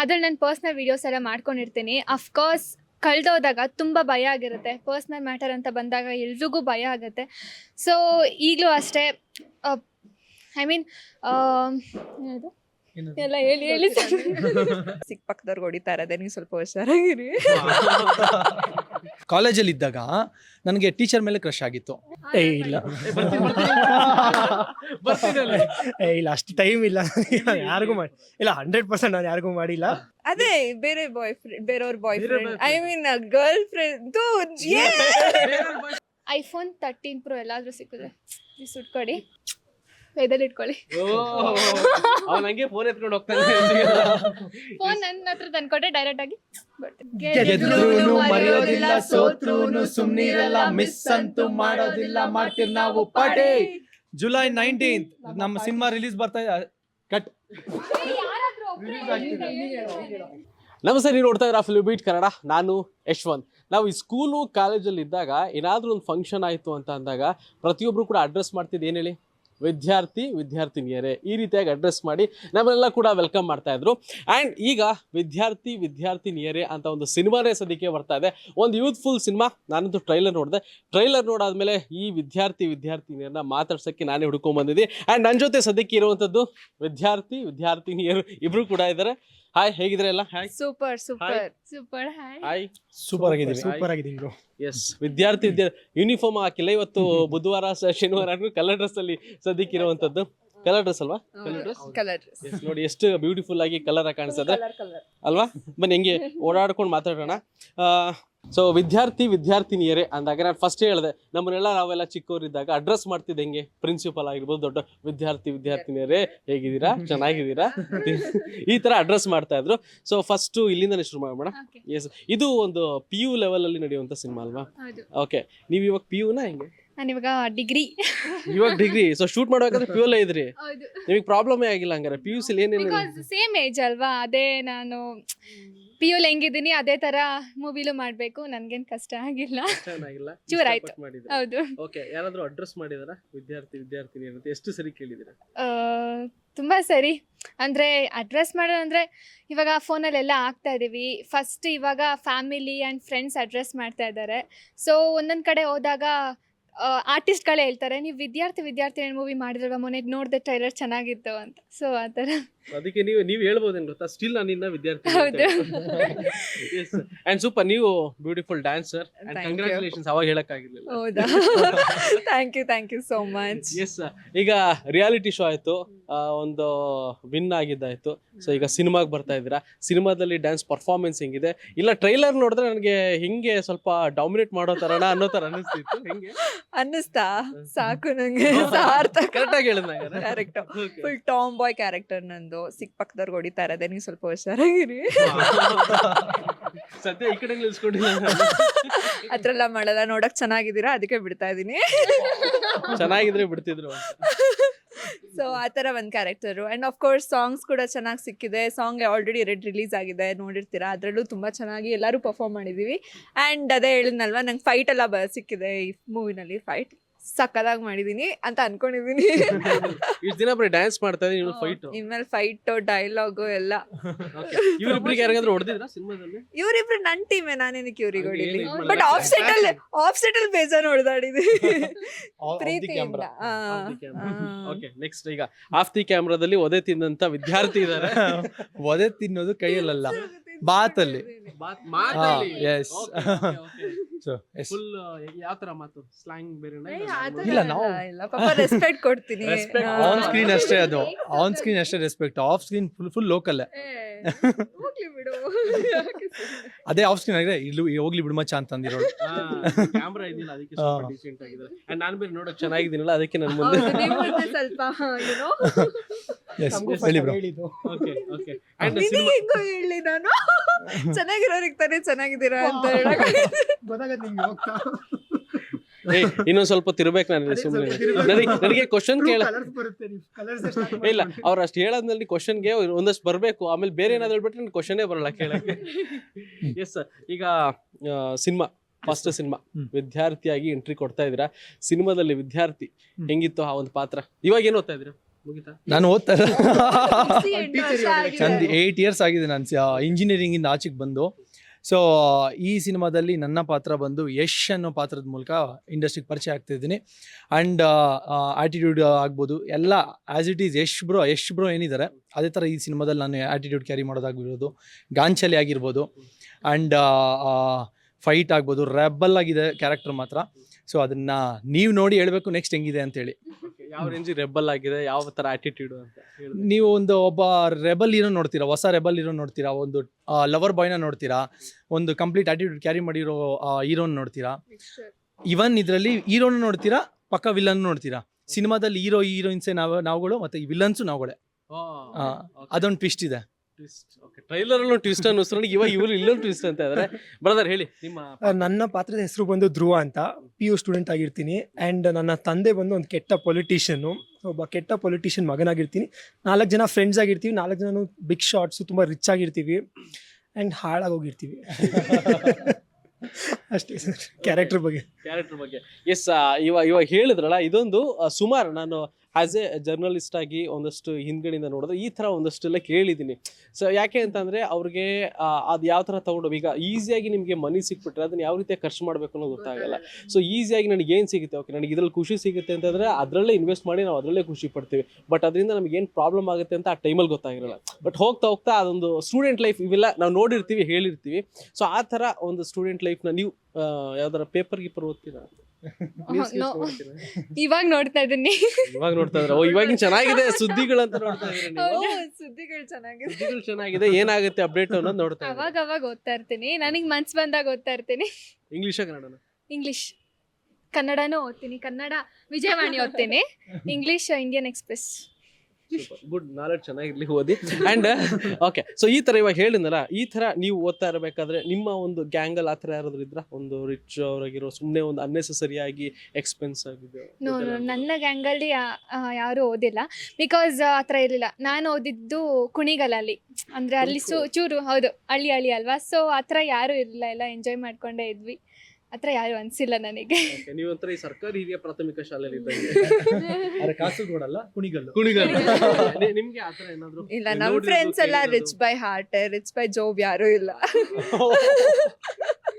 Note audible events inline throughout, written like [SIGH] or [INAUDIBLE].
ಅದ್ರಲ್ಲಿ ನಾನು personal videos ಎಲ್ಲ ಮಾಡ್ಕೊಂಡಿರ್ತೀನಿ. ಅಫ್ಕೋರ್ಸ್ ಕಳೆದೋದಾಗ ತುಂಬ ಭಯ ಆಗಿರುತ್ತೆ. ಪರ್ಸ್ನಲ್ ಮ್ಯಾಟರ್ ಅಂತ ಬಂದಾಗ ಎಲ್ರಿಗೂ ಭಯ ಆಗುತ್ತೆ. ಸೊ ಈಗಲೂ ಅಷ್ಟೇ ಐ ಮೀನ್ ಎಲ್ಲ ಹೇಳಿ ಹೇಳಿ. ಸಿಕ್ಕ ಪಕ್ಕದವ್ರಿಗೆ ಹೊಡಿತಾ ಇರೋದೇ ನೀವು ಸ್ವಲ್ಪ ಹುಷಾರಾಗಿರಿ. [LAUGHS] ಕಾಲೇಜಲ್ಲಿ ಇದ್ದಾಗ ನನಗೆ ಟೀಚರ್ ಮೇಲೆ ಕ್ರಶ್ ಆಗಿತ್ತು. ಏ ಇಲ್ಲ. ಏ ಇಲ್ಲ ಅಷ್ಟು ಟೈಮ್ ಇಲ್ಲ. ಯಾರಿಗೂ ಮಾಡಿ ಇಲ್ಲ ಹಂಡ್ರೆಡ್ ಪರ್ಸೆಂಟ್ ನಾನು ಯಾರಿಗೂ ಮಾಡಿಲ್ಲ. ಅದೇ ಬೇರೆ ಬಾಯ್ ಫ್ರೆಂಡ್ ಬೇರೆಯವ್ರ boyfriend I mean girlfriend iPhone thirteen pro ಎಲ್ಲಾದ್ರೂ ಸಿಕ್ಕಿದ್ರೆ ಪ್ಲೀಸ್ ಸುಟ್ಕೊಡಿ ಕೈದಲ್ಲಿ ಇಟ್ಕೊಳ್ಳಿ ಅವನ ಹಂಗೆ ಫೋನ್ ಎತ್ಕೊಂಡು ಹೋಗ್ತಾನೆ. ಫೋನ್ ನನ್ನ ಹತ್ರ ತಂದ್ಕೊಟ್ರೆ ಡೈರೆಕ್ಟ್ ಆಗಿ. ಗೆದ್ರೂನು ಮರೆಯೋದಿಲ್ಲ ಸೋತ್ರೂನು ಸುಮ್ನಿರಲ್ಲ ಮಿಸ್ ಅಂತೂ ಮಾಡೋದಿಲ್ಲ ಮಾಡ್ತೀವಿ ನಾವು ಪಾಟೆ ಜುಲೈ ನೈನ್ಟೀನ್ತ್ ನಮ್ಮ ಸಿನಿಮಾ ರಿಲೀಸ್ ಬರ್ತಾ ಇದೆ. ಕಟ್ ನಮಸ್ತೆ ನೀವು ನೋಡ್ತಾ ಇದ್ದೀರಾ ಫಿಲ್ಮ್ ಬೀಟ್ ಕನ್ನಡ ನಾನು ಯಶ್ವಂತ್. ನಾವು ಈ ಸ್ಕೂಲು ಕಾಲೇಜಲ್ಲಿ ಇದ್ದಾಗ ಏನಾದರೂ ಒಂದು ಫಂಕ್ಷನ್ ಆಯಿತು ಅಂತ ಅಂದಾಗ ಪ್ರತಿಯೊಬ್ಬರು ಕೂಡ ಅಡ್ರೆಸ್ ಮಾಡ್ತಿದ್ದು ಏನು ಹೇಳಿ? ವಿದ್ಯಾರ್ಥಿ, ವಿದ್ಯಾರ್ಥಿನಿಯರೇ, ಈ ರೀತಿಯಾಗಿ ಅಡ್ರೆಸ್ ಮಾಡಿ ನಮ್ಮನ್ನೆಲ್ಲ ಕೂಡ ವೆಲ್ಕಮ್ ಮಾಡ್ತಾ ಇದ್ರು. ಆ್ಯಂಡ್ ಈಗ ವಿದ್ಯಾರ್ಥಿ, ವಿದ್ಯಾರ್ಥಿನಿಯರೇ ಅಂತ ಒಂದು ಸಿನಿಮಾನೇ ಸದ್ಯಕ್ಕೆ ಬರ್ತಾ ಇದೆ. ಒಂದು ಯೂತ್ಫುಲ್ ಸಿನಿಮಾ. ನಾನಂತೂ ಟ್ರೈಲರ್ ನೋಡಿದೆ. ಟ್ರೈಲರ್ ನೋಡಾದ್ಮೇಲೆ ಈ ವಿದ್ಯಾರ್ಥಿ, ವಿದ್ಯಾರ್ಥಿನಿಯರನ್ನ ಮಾತಾಡ್ಸೋಕ್ಕೆ ನಾನೇ ಹುಡ್ಕೊಂಡ್ಬಂದಿದ್ದೆ ಆ್ಯಂಡ್ ನನ್ನ ಜೊತೆ ಸದ್ಯಕ್ಕೆ ಇರುವಂಥದ್ದು ವಿದ್ಯಾರ್ಥಿ, ವಿದ್ಯಾರ್ಥಿನಿಯರು ಇಬ್ಬರು ಕೂಡ ಇದ್ದಾರೆ. ಹಾಯ್ ಹೇಗಿದ್ರೆ ಎಲ್ಲ? Hi super super super hi hi super ಆಗಿದ್ದೀನಿ ಸೂಪರ್ ಆಗಿದ್ದೀನಿ ಬ್ರೋ ಎಸ್ ವಿದ್ಯಾರ್ಥಿ ವಿದ್ಯಾ ಯೂನಿಫಾರ್ಮ್ ಹಾಕಿಲ್ಲ. ಇವತ್ತು [LAUGHS] ಬುಧವಾರ ಸ- ಶನಿವಾರ ಕಲರ್ ಡ್ರೆಸ್ ಅಲ್ಲಿ ಸದ್ಯಕ್ಕೆ ಇರುವಂತದ್ದು ಕಲರ್ ಡ್ರೆಸ್ ಅಲ್ವಾ ಕಲರ್ ಡ್ರೆಸ್ ಕಲರ್ ಎಸ್ ನೋಡಿ ಎಷ್ಟು ಬ್ಯೂಟಿಫುಲ್ ಆಗಿ ಕಲರ್ ಕಾಣಿಸ್ತದೆ. ಕಲರ್ ಕಲರ್ ಅಲ್ವಾ? ಬನ್ನಿ ಹೆಂಗೆ ಓಡಾಡ್ಕೊಂಡು ಮಾತಾಡೋಣ. ಸೊ ವಿದ್ಯಾರ್ಥಿ ವಿದ್ಯಾರ್ಥಿನಿಯರೇ ಅಂದಾಗ ನಾನು ಫಸ್ಟ್ ಹೇಳಿದೆ ನಮ್ಮನ್ನೆಲ್ಲ ನಾವೆಲ್ಲ ಚಿಕ್ಕವರಿದ್ದಾಗ ಅಡ್ರೆಸ್ ಮಾಡ್ತಿದ್ದೆ ಹೆಂಗೆ? ಪ್ರಿನ್ಸಿಪಲ್ ಆಗಿರ್ಬೋದು ದೊಡ್ಡ ವಿದ್ಯಾರ್ಥಿ ವಿದ್ಯಾರ್ಥಿನಿಯರೇ ಹೇಗಿದ್ದೀರಾ? [LAUGHS] ಚೆನ್ನಾಗಿದ್ದೀರಾ? [LAUGHS] ಈ ತರ ಅಡ್ರೆಸ್ ಮಾಡ್ತಾ ಇದ್ರು. ಸೊ ಫಸ್ಟ್ ಇಲ್ಲಿಂದನೇ ಶುರು ಮಾಡೋಣ. ಎಸ್ ಇದು ಒಂದು ಪಿ ಯು ಲೆವೆಲ್ ಅಲ್ಲಿ ನಡೆಯುವಂತ ಸಿನಿಮಾ ಅಲ್ವಾ? ಓಕೆ ನೀವು ಇವಾಗ ಪಿ ಯುನ ಹೆಂಗೆ? ನಾನು ಇವಾಗ ಡಿಗ್ರಿ [LAUGHS] ಇವಾಗ ಡಿಗ್ರಿ ಸೊ ಶೂಟ್ ಮಾಡ್ಬೇಕಾದ್ರೆ ಪಿ ಇದ್ರಿ. ನಿಮಗೆ ಪ್ರಾಬ್ಲಮೇ ಆಗಿಲ್ಲ ಹಂಗಾರೆ. ಪಿ ಯು ಸಿ ಏನೇನು ಸೇಮ್ ಏಜ್ ಅಲ್ವಾ? ಅದೇ ನಾನು ಪಿ ಯು ಹೆಂಗಿದ್ದೀನಿ ಅದೇ ತರ ಮೂವಿಲು ಮಾಡಬೇಕು. ನನ್ಗೇನ್ ಕಷ್ಟ ಆಗಿಲ್ಲ. ಚೆನ್ನಾಗಿಲ್ಲ [LAUGHS] ಚೂರ್ ಆಯ್ತು. ಹೌದು. ಓಕೆ ಯಾರಾದ್ರೂ ಅಡ್ರೆಸ್ ಮಾಡಿದಾರ? ವಿದ್ಯಾರ್ಥಿ ವಿದ್ಯಾರ್ಥಿನಿ ಅಂತ ಎಷ್ಟು ಸರಿ ಕೇಳಿದಿರ? ಆ, ತುಂಬಾ ಸರಿ. ಅಂದ್ರೆ ಅಡ್ರೆಸ್ ಮಾಡೋದಂದ್ರೆ ಇವಾಗ ಫೋನಲ್ಲೆಲ್ಲ ಆಗ್ತಾ ಇದೀವಿ. ಫಸ್ಟ್ ಇವಾಗ ಫ್ಯಾಮಿಲಿ ಆ್ಯಂಡ್ ಫ್ರೆಂಡ್ಸ್ ಅಡ್ರೆಸ್ ಮಾಡ್ತಾ ಇದ್ದಾರೆ. ಸೊ ಒಂದೊಂದು ಕಡೆ ಹೋದಾಗ ಆರ್ಟಿಸ್ಟ್ಗಳೇ ಹೇಳ್ತಾರೆ ನೀವು ವಿದ್ಯಾರ್ಥಿ ವಿದ್ಯಾರ್ಥಿ ಮೂವಿ ಮಾಡಿದ್ರಲ್ವ ಮೊನ್ನೆ ನೋಡಿದೆ ಟ್ರೈಲರ್ ಚೆನ್ನಾಗಿತ್ತು ಅಂತ. ಸೊ ಆ ಥರ. ಅದಕ್ಕೆ ನೀವು ನೀವು ಹೇಳ್ಬೋದೇನು ಗೊತ್ತಾ? ಸ್ಟಿಲ್ ನಾನು ಇನ್ನ ವಿದ್ಯಾರ್ಥಿ ಹೌದು. ಅಂಡ್ ಸೂಪರ್ ನೀವು ಬ್ಯೂಟಿಫುಲ್ ಡ್ಯಾನ್ಸರ್ ಅಂಡ್. ಕಂಗ್ರಾಚುಲೇಷನ್ಸ್ ಅವಾಗ ಹೇಳಕ್ಕಾಗಿರ್ಲಿಲ್ಲ. ಹೌದಾ? Thank you thank you so much yes ಈಗ ರಿಯಾಲಿಟಿ ಶೋ ಆಯ್ತು. ಆ, ಒಂದು ವಿನ್ ಆಗಿದ್ದಾಯ್ತು. ಸೊ ಈಗ ಸಿನಿಮಾಗೆ ಬರ್ತಾ ಇದ್ದೀರಾ? ಸಿನಿಮಾದಲ್ಲಿ ಡ್ಯಾನ್ಸ್ ಪರ್ಫಾರ್ಮೆನ್ಸ್ ಹೆಂಗಿದೆ? ಇಲ್ಲ ಟ್ರೈಲರ್ ನೋಡಿದ್ರೆ ನನಗೆ ಹಿಂಗೆ ಸ್ವಲ್ಪ ಡಾಮಿನೇಟ್ ಮಾಡೋ ತರಣ ಅನ್ನೋ ತರ ಅನಿಸ್ತಿತ್ತು. ಹೆಂಗೆ? ಅನ್ನಿಸ್ತಾ? ಸಾಕು ನಂಗೆ. ಸಾರ್ಥಕ correct full tomboy character ನಂದು. ಸಿಕ್ ಪಕ್ಕದವ್ರಿಗೆ ಹೊಡಿತಾ ಇರೋದೇ ನೀವು ಸ್ವಲ್ಪ ಹುಷಾರಾಗಿರಿ. [LAUGHS] ಸದ್ಯ ಈ ಕಡೆ ನಿಲ್ಸ್ಕೊಂಡಿಲ್ಲ ಎಲ್ಲ [LAUGHS] ಮಾಡಲ್ಲ ನೋಡಕ್ ಚೆನ್ನಾಗಿದ್ದೀರಾ? ಅದಕ್ಕೆ ಬಿಡ್ತಾ ಇದೀನಿ ಚೆನ್ನಾಗಿದ್ರೆ ಬಿಡ್ತಿದ್ರು [LAUGHS] ಸೊ ಆ ಥರ ಒಂದು character and of course songs ಕೂಡ ಚೆನ್ನಾಗಿ ಸಿಕ್ಕಿದೆ. ಸಾಂಗ್ ಆಲ್ರೆಡಿ ರೆಡ್ ರಿಲೀಸ್ ಆಗಿದೆ. ನೋಡಿರ್ತೀರಾ? ಅದರಲ್ಲೂ ತುಂಬ ಚೆನ್ನಾಗಿ ಎಲ್ಲರೂ ಪರ್ಫಾರ್ಮ್ ಮಾಡಿದ್ದೀವಿ ಆ್ಯಂಡ್ ಅದೇ ಹೇಳಿದ್ನಲ್ವಾ, ನಂಗೆ ಫೈಟ್ ಎಲ್ಲ ಬ, ಸಿಕ್ಕಿದೆ ಈ ಮೂವಿನಲ್ಲಿ ಫೈಟ್ ಸಕ್ಕದಾಗಿ ಮಾಡಿದೀನಿ ಅಂತ ಅನ್ಕೊಂಡಿದೀನಿ. [LAUGHS] ಇಷ್ಟು ದಿನ ಬರೀ ಡ್ಯಾನ್ಸ್ ಮಾಡ್ತಾ ಇದ್ದೀನಿ ಫೈಟ್ ಇನ್ಮೇಲೆ ಫೈಟ್ ಡೈಲಾಗು ಎಲ್ಲ. ಇವ್ರಿಬ್ರಿಗೆ ಯಾರಿಗಾದ್ರೂ ಹೊಡೆದಿದ್ರ ಸಿನಿಮಾದಲ್ಲಿ? ಇವರಿಬ್ರು ನನ್ ಟೀಮೇ ನಾನೇನಕ್ಕೆ ಇವ್ರಿಗೆ ಹೊಡಿಲಿ? ಏನು ಬಟ್ ಮಾಡಲ್ಲ. ಆಫ್ ಸೆಟ್ ಅಲ್ಲಿ ಆಫ್ ಸೆಟ್ ಅಲ್ಲಿ ಬೇಜಾನ್ [LAUGHS] the ಪ್ರೀತಿಯಿಂದ ಆ, ಆ. [LAUGHS] ಓಕೆ ನೆಕ್ಸ್ಟ್ ಈಗ ಆಫ್ ದಿ ಕ್ಯಾಮ್ರಾದಲ್ಲಿ ಒದೆ ತಿಂದಂತ ವಿದ್ಯಾರ್ಥಿ ಇದಾರೆ. ಒದೆ ತಿನ್ನೋದು ಕೈಯಲ್ಲ ಬಾತಲ್ಲಿ. ಸೊ ಎಸ್ ಫುಲ್ ಯಾವ ತರ ಮಾತು? ಸ್ಲಾಂಗ್ ಬೇರೆ ಇಲ್ಲ, ನಾವು- ಇಲ್ಲ ಪಾಪ ರೆಸ್ಪೆಕ್ಟ್ ಕೊಡ್ತೀನಿ. Respect ಆ. ಆನ್ ಸ್ಕ್ರೀನ್ ಅಷ್ಟೇ ಅದು. ಆನ್ ಸ್ಕ್ರೀನ್ ಅಷ್ಟೇ respect off screen full full local ಹೋಗ್ಲಿ ಬಿಡು? ಅದೇ ಆಫ್ ಸ್ಕ್ರೀನ್ ಆಗಿದೆ. ಇಲ್ಲೂ ಹೋಗ್ಲಿ ಬಿಡು ಮಚ್ಚ ಅಂತ ಅಂದಿರೋ ಕ್ಯಾಮ್ರಾ [LAUGHS] ಇದಿಲ್ಲ ಅದಕ್ಕೆ. ಸ್ವಲ್ಪ ಡಿಸೆಂಟ್ ಆಗಿದೆ ಅಂಡ್ ನಾನು ಬೇರೆ ನೋಡೋಕೆ ಚೆನ್ನಾಗಿದ್ದೀನಲ್ಲ ಅದಕ್ಕೆ ನನ್ನ ಮುಂದೆ ಸ್ವಲ್ಪ ಏನೋ ಎಸ್ ಹೇಳಿ bro okay okay and cinema ಹೆಂಗೋ ಹೇಳಿ ನಾನು. [LAUGHS] ಚೆನ್ನಾಗಿರೋರಿಗೆ ತಾನೇ ಚೆನ್ನಾಗಿದ್ದೀರಾ ಅಂತ [LAUGHS] ಇನ್ನೊಂದ್ ಸ್ವಲ್ಪ ತಿರ್ಬೇಕು ನಾನು ಸುಮ್ಮನೆ ನನಗೆ ನನಗೆ ಕ್ವಶನ್ ಕೇಳ ಇಲ್ಲ ಅವ್ರು ಅಷ್ಟು ಹೇಳದ್ನಲ್ಲಿ ಕ್ವಶನ್ಗೆ ಒಂದಷ್ಟು ಬರಬೇಕು. ಆಮೇಲೆ ಬೇರೆ ಏನಾದ್ರು ಹೇಳ್ಬಿಟ್ರೆ ನನ್ ಕ್ವಶನೇ ಬರಲ್ಲ ಕೇಳಕ್ಕೆ. ಎಸ್ ಸರ್ ಈಗ ಸಿನಿಮಾ ಫಸ್ಟ್ ಸಿನಿಮಾ. ವಿದ್ಯಾರ್ಥಿಯಾಗಿ ಎಂಟ್ರಿ ಕೊಡ್ತಾ ಇದ್ದೀರಾ. ಸಿನಿಮಾದಲ್ಲಿ ವಿದ್ಯಾರ್ಥಿ. ಹೆಂಗಿತ್ತು ಆ ಒಂದು ಪಾತ್ರ? ಇವಾಗ ಏನು ಓದ್ತಾ ಇದ್ದೀರಾ? ನಾನು ಓದ್ತಾ ಇಲ್ಲ. ಚಂದ್ ನಂದು ಏಯ್ಟ್ ಇಯರ್ಸ್ ಆಗಿದೆ ನಾನು ಇಂಜಿನಿಯರಿಂಗಿಂದ ಆಚೆಗೆ ಬಂದು. ಸೊ ಈ ಸಿನಿಮಾದಲ್ಲಿ ನನ್ನ ಪಾತ್ರ ಬಂದು ಯಶ್ ಅನ್ನೋ ಪಾತ್ರದ ಮೂಲಕ ಇಂಡಸ್ಟ್ರಿಗೆ ಪರಿಚಯ ಆಗ್ತಿದ್ದೀನಿ ಆ್ಯಂಡ್ ಆ್ಯಟಿಟ್ಯೂಡ್ ಆಗ್ಬೋದು. ಎಲ್ಲ as it is Yash bro Yash bro ಏನಿದ್ದಾರೆ ಅದೇ ಥರ ಈ ಸಿನಿಮಾದಲ್ಲಿ ನಾನು ಆ್ಯಟಿಟ್ಯೂಡ್ ಕ್ಯಾರಿ ಮಾಡೋದಾಗಿರ್ಬೋದು, ಗಾಂಚಲಿ ಆಗಿರ್ಬೋದು ಆ್ಯಂಡ್ ಫೈಟ್ ಆಗ್ಬೋದು ರೆಬಲ್ ಆಗಿದೆ ಕ್ಯಾರೆಕ್ಟರ್ ಮಾತ್ರ. ಸೊ ಅದನ್ನು ನೀವು ನೋಡಿ ಹೇಳಬೇಕು ನೆಕ್ಸ್ಟ್ ಹೆಂಗಿದೆ ಅಂತೇಳಿ ಯಾವ ರೇಂಜ್ ರೆಬಲ್ ಆಗಿದೆ ಯಾವ ತರ ಆಟಿಟ್ಯೂಡ್ ಅಂತ ನೀವು ಒಂದು ಒಬ್ಬ ರೆಬಲ್ ಹೀರೋ ನೋಡ್ತೀರಾ ಹೊಸ ರೆಬಲ್ ಇರೋ ನೋಡ್ತೀರಾ ಒಂದು ಲವರ್ ಬಾಯ್ನ ನೋಡ್ತೀರಾ ಒಂದು ಕಂಪ್ಲೀಟ್ ಆಟಿಟ್ಯೂಡ್ ಕ್ಯಾರಿ ಮಾಡಿರೋ ಹೀರೋನ್ ನೋಡ್ತೀರಾ? ಇವನ್ ಇದರಲ್ಲಿ ಹೀರೋನ ನೋಡ್ತೀರಾ ಪಕ್ಕ ವಿಲನ್ ನೋಡ್ತೀರಾ? ಸಿನಿಮಾದಲ್ಲಿ ಹೀರೋ ಹೀರೋಯಿನ್ಸೇ ನಾವು ನಾವುಗಳು ಮತ್ತೆ ವಿಲನ್ಸು ನಾವುಗಳೇ. ಆ, ಅದೊಂದು ಟ್ವಿಸ್ಟ್ ಇದೆ. ಟ್ರೈಲರ್ ಅಲ್ಲೂ ಟ್ವಿಸ್ಟ್ ಅನ್ನಿಸ್ತು ಇವಾಗ ಇವರು ಇಲ್ಲೊಂದು ಟ್ವಿಸ್ಟ್ ಅಂತ ಇದಾರೆ. ಬ್ರದರ್ ಹೇಳಿ ನಿಮ್ಮ ನನ್ನ ಪಾತ್ರದ ಹೆಸರು ಬಂದು ಧ್ರುವ ಅಂತ. ಪಿ ಯು ಸ್ಟೂಡೆಂಟ್ ಆಗಿರ್ತೀನಿ. ಆ್ಯಂಡ್ ನನ್ನ ತಂದೆ ಬಂದು ಒಂದು ಕೆಟ್ಟ ಪೊಲಿಟಿಷಿಯನ್ನು ಒಬ್ಬ ಕೆಟ್ಟ ಪೊಲಿಟಿಷಿಯನ್ ಮಗನಾಗಿರ್ತೀನಿ. ನಾಲ್ಕು ಜನ ಫ್ರೆಂಡ್ಸ್ ಆಗಿರ್ತೀವಿ. ನಾಲ್ಕು ಜನ ಬಿಗ್ ಶಾರ್ಟ್ಸು ತುಂಬ ರಿಚ್ ಆಗಿರ್ತೀವಿ. ಆ್ಯಂಡ್ ಹಾಳಾಗೋಗಿರ್ತೀವಿ [LAUGHS] ಅಷ್ಟೇ ಸರ್ ಕ್ಯಾರೆಕ್ಟರ್ ಬಗ್ಗೆ. ಕ್ಯಾರೆಕ್ಟರ್ ಬಗ್ಗೆ. ಎಸ್ ಇವಾಗ ಇವಾಗ ಹೇಳಿದ್ರಲ್ಲ ಇದೊಂದು ಸುಮಾರು ನಾನು ಆಸ್ ಎ ಜರ್ನಲಿಸ್ಟ್ ಆಗಿ ಒಂದಷ್ಟು ಹಿಂದ್ಗಡೆಯಿಂದ ನೋಡಿದ್ರೆ ಈ ಥರ ಒಂದಷ್ಟೆಲ್ಲ ಕೇಳಿದ್ದೀನಿ. ಸೊ ಯಾಕೆ ಅಂತಂದರೆ ಅವ್ರಿಗೆ ಅದು ಯಾವ ಥರ ತೊಗೊಂಡು ಈಗ ಈಸಿಯಾಗಿ ನಿಮಗೆ ಮನಿ ಸಿಕ್ಬಿಟ್ರೆ ಅದನ್ನು ಯಾವ ರೀತಿ ಖರ್ಚು ಮಾಡಬೇಕು ಅನ್ನೋದು ಗೊತ್ತಾಗಲ್ಲ. ಸೊ ಈಸಿಯಾಗಿ ನನಗೆ ಏನು ಸಿಗುತ್ತೆ ಓಕೆ ನನಗೆ ಇದ್ರಲ್ಲಿ ಖುಷಿ ಸಿಗುತ್ತೆ ಅಂತಂದರೆ ಅದರಲ್ಲೇ ಇನ್ವೆಸ್ಟ್ ಮಾಡಿ ನಾವು ಅದರಲ್ಲೇ ಖುಷಿ ಪಡ್ತೀವಿ. ಬಟ್ ಅದರಿಂದ ನಮಗೆ ಏನು ಪ್ರಾಬ್ಲಮ್ ಆಗುತ್ತೆ ಅಂತ ಆ ಟೈಮಲ್ಲಿ ಗೊತ್ತಾಗಿರಲ್ಲ. ಬಟ್ ಹೋಗ್ತಾ ಹೋಗ್ತಾ ಅದೊಂದು ಸ್ಟೂಡೆಂಟ್ ಲೈಫ್ ಇವೆಲ್ಲ ನಾವು ನೋಡಿರ್ತೀವಿ ಹೇಳಿರ್ತೀವಿ. ಸೊ ಆ ಥರ ಒಂದು ಸ್ಟೂಡೆಂಟ್ ಲೈಫ್ನ ನೀವು ಯಾವ್ದಾರ ಪೇಪರ್ ಗೀಪರ್ ಓದ್ತೀರಾ? [LAUGHS] [LAUGHS] ಇವಾಗ ನೋಡ್ತಾ ಇದ್ದೀನಿ. ಇವಾಗ ನೋಡ್ತಾ ಇದ್ರೆ ಓ ಇವಾಗಿನ ಚೆನ್ನಾಗಿದೆ ಸುದ್ದಿಗಳಂತ ನೋಡ್ತಾ ಇದ್ರೆ ನೀವು. ಸುದ್ದಿಗಳು ಚೆನ್ನಾಗಿದೆ. ಸುದ್ದಿಗಳು ಚೆನ್ನಾಗಿದೆ ಏನಾಗುತ್ತೆ ಅಪ್ಡೇಟ್ ಅನ್ನೋದು ನೋಡ್ತಾ ಅವಾಗ ಅವಾಗ ಓದ್ತಾ ಇರ್ತೀನಿ. ನನಗೆ ಮನ್ಸ್ ಬಂದಾಗ ಓದ್ತಾ ಇರ್ತೀನಿ. ಇಂಗ್ಲಿಷ್ ಕನ್ನಡನ? ಇಂಗ್ಲಿಷ್ ಕನ್ನಡನೂ ಓದ್ತೀನಿ. ಕನ್ನಡ ವಿಜಯವಾಣಿ ಓದ್ತೀನಿ. English Indian Express good knowledge ಚೆನ್ನಾಗಿರ್ಲಿ ಓದಿ. ಅಂಡ್ ಓಕೆ ಸೊ ಈ ತರ ಇವಾಗ ಹೇಳಿದ್ನಲ್ಲ ಈ ತರ ನೀವು ಓದ್ತಾ ಇರಬೇಕಾದ್ರೆ ನಿಮ್ಮ ಒಂದು ಗ್ಯಾಂಗಲ್ ಆ ಥರ ಯಾರಾದ್ರೂ ಇದ್ರ? ಒಂದು ರಿಚ್ ಅವರಾಗಿರೋ ಸುಮ್ಮನೆ ಒಂದು ಅನ್ನೆಸೆಸರಿ ಆಗಿ ಎಕ್ಸ್ಪೆನ್ಸ್ ಆಗಿದೆ ನೋ ನನ್ನ ಗ್ಯಾಂಗಲ್ಲಿ ಯಾರು ಓದಿಲ್ಲ. ಬಿಕಾಸ್ ಆ ಥರ ಇರಲಿಲ್ಲ. ನಾನು ಓದಿದ್ದು ಕುಣಿಗಲಲ್ಲಿ. ಅಂದ್ರೆ ಅಲ್ಲಿ ಸು ಚೂರು ಹೌದು ಅಳಿ ಅಳಿ ಅಲ್ವಾ? ಸೊ ಆ ಥರ ಯಾರೂ ಇರಲಿಲ್ಲ ಎಲ್ಲ ಎಂಜಾಯ್ ಮಾಡ್ಕೊಂಡೇ ಇದ್ವಿ. ಆ ಯಾರು ಅನ್ಸಿಲ್ಲ ನನಗೆ. ನೀವು ಒಂಥರ ಈ ಸರ್ಕಾರಿ ಹಿರಿಯ ಪ್ರಾಥಮಿಕ ಶಾಲೆಯಲ್ಲಿ ಇದ್ದಂಗೆ. [LAUGHS] ಅರೆ ಕಾಸರಗೋಡಲ್ಲ ಕುಣಿಗಲ್ಲು. ಕುಣಿಗಲ್ ನಿ- ನಿಮ್ಗೆ ಏನಾದರೂ ಏನಾದ್ರು ಇಲ್ಲ ನಮ್ ನೋಡಿರೋದು, ಫ್ರೆಂಡ್ಸ್ ಎಲ್ಲ ಕೇಳಿರೋದು? Rich by heart rich by job ಯಾರು ಇಲ್ಲ.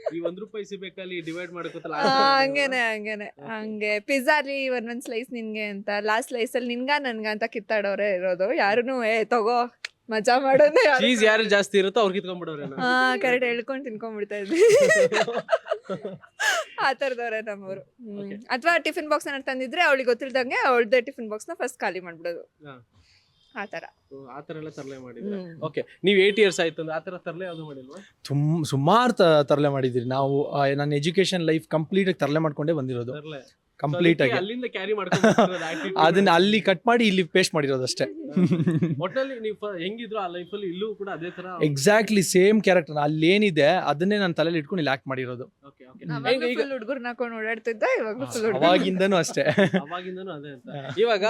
ಈ ಒಂದ್ ರೂಪಾಯಿ ಸಿಗ್ಬೇಕಲ್ಲಿ ಡಿವೈಡ್ ಮಾಡ್ಕೊತಲ್ಲ ಆ, ಹಂಗೇನೆ ಹಂಗೇನೆ ಹಂಗೆ. ಪಿಜ್ಜಾ ಒಂದ್ ಒಂದ್ ಸ್ಲೈಸ್ ನಿನ್ಗೆ ಅಂತ ಲಾಸ್ಟ್ ಸ್ಲೈಸ್ ಅಲ್ಲಿ ನಿನ್ಗ ನನ್ಗ ಅಂತ ಕಿತ್ತಾಡೋರೆ ಇರೋದು. ಯಾರುನು ಏ ತಗೋ ಮಜಾ ಮಾಡೋದೇ ಯಾರು ಚೀಸ್ ಯಾರು ಜಾಸ್ತಿ ಇರುತ್ತೋ ಅವ್ರು ಕಿತ್ಕೊಂಡ್ಬಿಡೋರೆ ಹಾ ಕರೆಕ್ಟ್ ಹೇಳ್ಕೊಂಡು ತಿನ್ಕೊಂಡ್ಬಿಡ್ತಾ ಇದ್ವಿ. ಆ ತರದವ್ರೆ ನಮ್ಮವರು. ಅಥವಾ ಟಿಫಿನ್ ಬಾಕ್ಸ್ ಏನಾರು ತಂದಿದ್ರೆ ಅವಳಿಗೆ ಗೊತ್ತಿಲ್ದಂಗೆ ಅವಳದೇ ಟಿಫಿನ್ ಬಾಕ್ಸ್ನ ಫಸ್ಟ್ ಖಾಲಿ ಮಾಡ್ಬಿಡೋದು. ಆ ತರ ಆ ತರ ಎಲ್ಲ ತರಲೆ ಮಾಡಿದ್ರೆ? ಓಕೆ ನೀವು ಏಟ್ ಇಯರ್ಸ್ ಆಯ್ತು ಅಂದ್ರೆ ಆ ತರ ತರಲೆ ಯಾವ್ದು ಮಾಡಿಲ್ವಾ? ತುಮ್ ಸುಮಾರು ತರಲೆ ಮಾಡಿದ್ರಿ ನಾವು ನನ್ನ ಎಜುಕೇಶನ್ ಲೈಫ್ ಕಂಪ್ಲೀಟ್ ಆಗಿ ತರಲೆ ಮಾಡ್ಕೊಂಡೇ ಬಂದಿರೋದು. ತರಲೆ. ಕಂಪ್ಲೀಟ್ ಆಗಿ. ಅಲ್ಲಿಂದ ಕ್ಯಾರಿ ಮಾಡ್ಕೊಂಡು [LAUGHS] ಅದನ್ನ ಅಲ್ಲಿ. ಕಟ್ ಮಾಡಿ ಇಲ್ಲಿ ಪೇಸ್ಟ್ ಮಾಡಿರೋದು ಅಷ್ಟೇ [LAUGHS] ಒಟ್ಟಲ್ಲಿ ನೀವು ಹೆಂಗಿದ್ರು ಆ ಲೈಫಲ್ಲಿ ಇಲ್ಲೂ ಕೂಡ ಅದೇ ತರ ಎಕ್ಸಾಕ್ಟ್ಲಿ ಸೇಮ್ ಕ್ಯಾರೆಕ್ಟರ್ ಅಲ್ಲಿ ಏನಿದೆ ಅದನ್ನೇ ನಾನು ತಲೆಯಲ್ಲಿ ಇಟ್ಕೊಂಡು ಇಲ್ಲಿ ಆಕ್ಟ್ ಮಾಡಿರೋದು. ಹುಡ್ಗುರ್ನ ಹಾಕೊಂಡು ಓಡಾಡ್ತಿದ್ದ ಇವಾಗ ಅವಾಗಿಂದನೂ ಅಷ್ಟೇ. [LAUGHS] ಅವಾಗಿಂದನೂ ಅದೇ ಅಂತ. ಇವಾಗ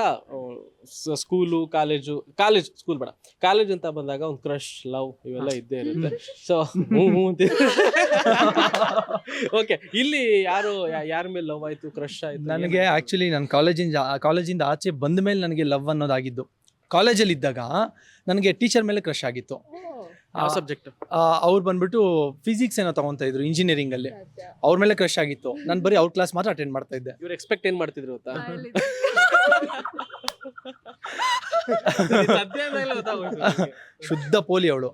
ಸ್ಕೂಲು ಕಾಲೇಜು ಕಾಲೇಜ್ ಸ್ಕೂಲ್ ಬೇಡ. ಕಾಲೇಜ್ ಅಂತ ಬಂದಾಗ ಒಂದು ಕ್ರಶ್ ಲವ್ ಇವೆಲ್ಲ ಇದ್ದೇ ಇರುತ್ತೆ. ಸೊ ಹ್ಞೂ ಹ್ಞೂ ಅಂತ ಓಕೆ ಇಲ್ಲಿ ಯಾರು ಯಾರ ಮೇಲೆ ಲವ್ ಆಯ್ತು ಕ್ರಶ್ ಆಯ್ತು? ನನಗೆ ಆ್ಯಕ್ಚುಲಿ ನಾನು ಕಾಲೇಜಿಂದ ಕಾಲೇಜಿಂದ ಆಚೆ ಬಂದ ಮೇಲೆ ನನಗೆ ಲವ್ ಅನ್ನೋದಾಗಿದ್ದು. ಕಾಲೇಜಲ್ಲಿ ಇದ್ದಾಗ ನನಗೆ ಟೀಚರ್ ಮೇಲೆ ಕ್ರಶ್ ಆಗಿತ್ತು. ಆ ಸಬ್ಜೆಕ್ಟ್ ಅವ್ರು ಬಂದ್ಬಿಟ್ಟು ಫಿಸಿಕ್ಸ್ ಏನೋ ತಗೊಂತ ಇದ್ರು ಇಂಜಿನಿಯರಿಂಗ್ ಅಲ್ಲಿ. ಅವ್ರ ಮೇಲೆ ಕ್ರಶ್ ಆಗಿತ್ತು. ನಾನು ಬರೀ ಅವ್ರ ಕ್ಲಾಸ್ ಮಾತ್ರ ಅಟೆಂಡ್ ಮಾಡ್ತಾ ಇದ್ದೆ. ಇವ್ರು ಎಕ್ಸ್ಪೆಕ್ಟ್ ಏನ್ ಮಾಡ್ತಿದ್ರು ಗೊತ್ತಾ? ಶುದ್ಧ ಪೋಲಿ ಅವಳು.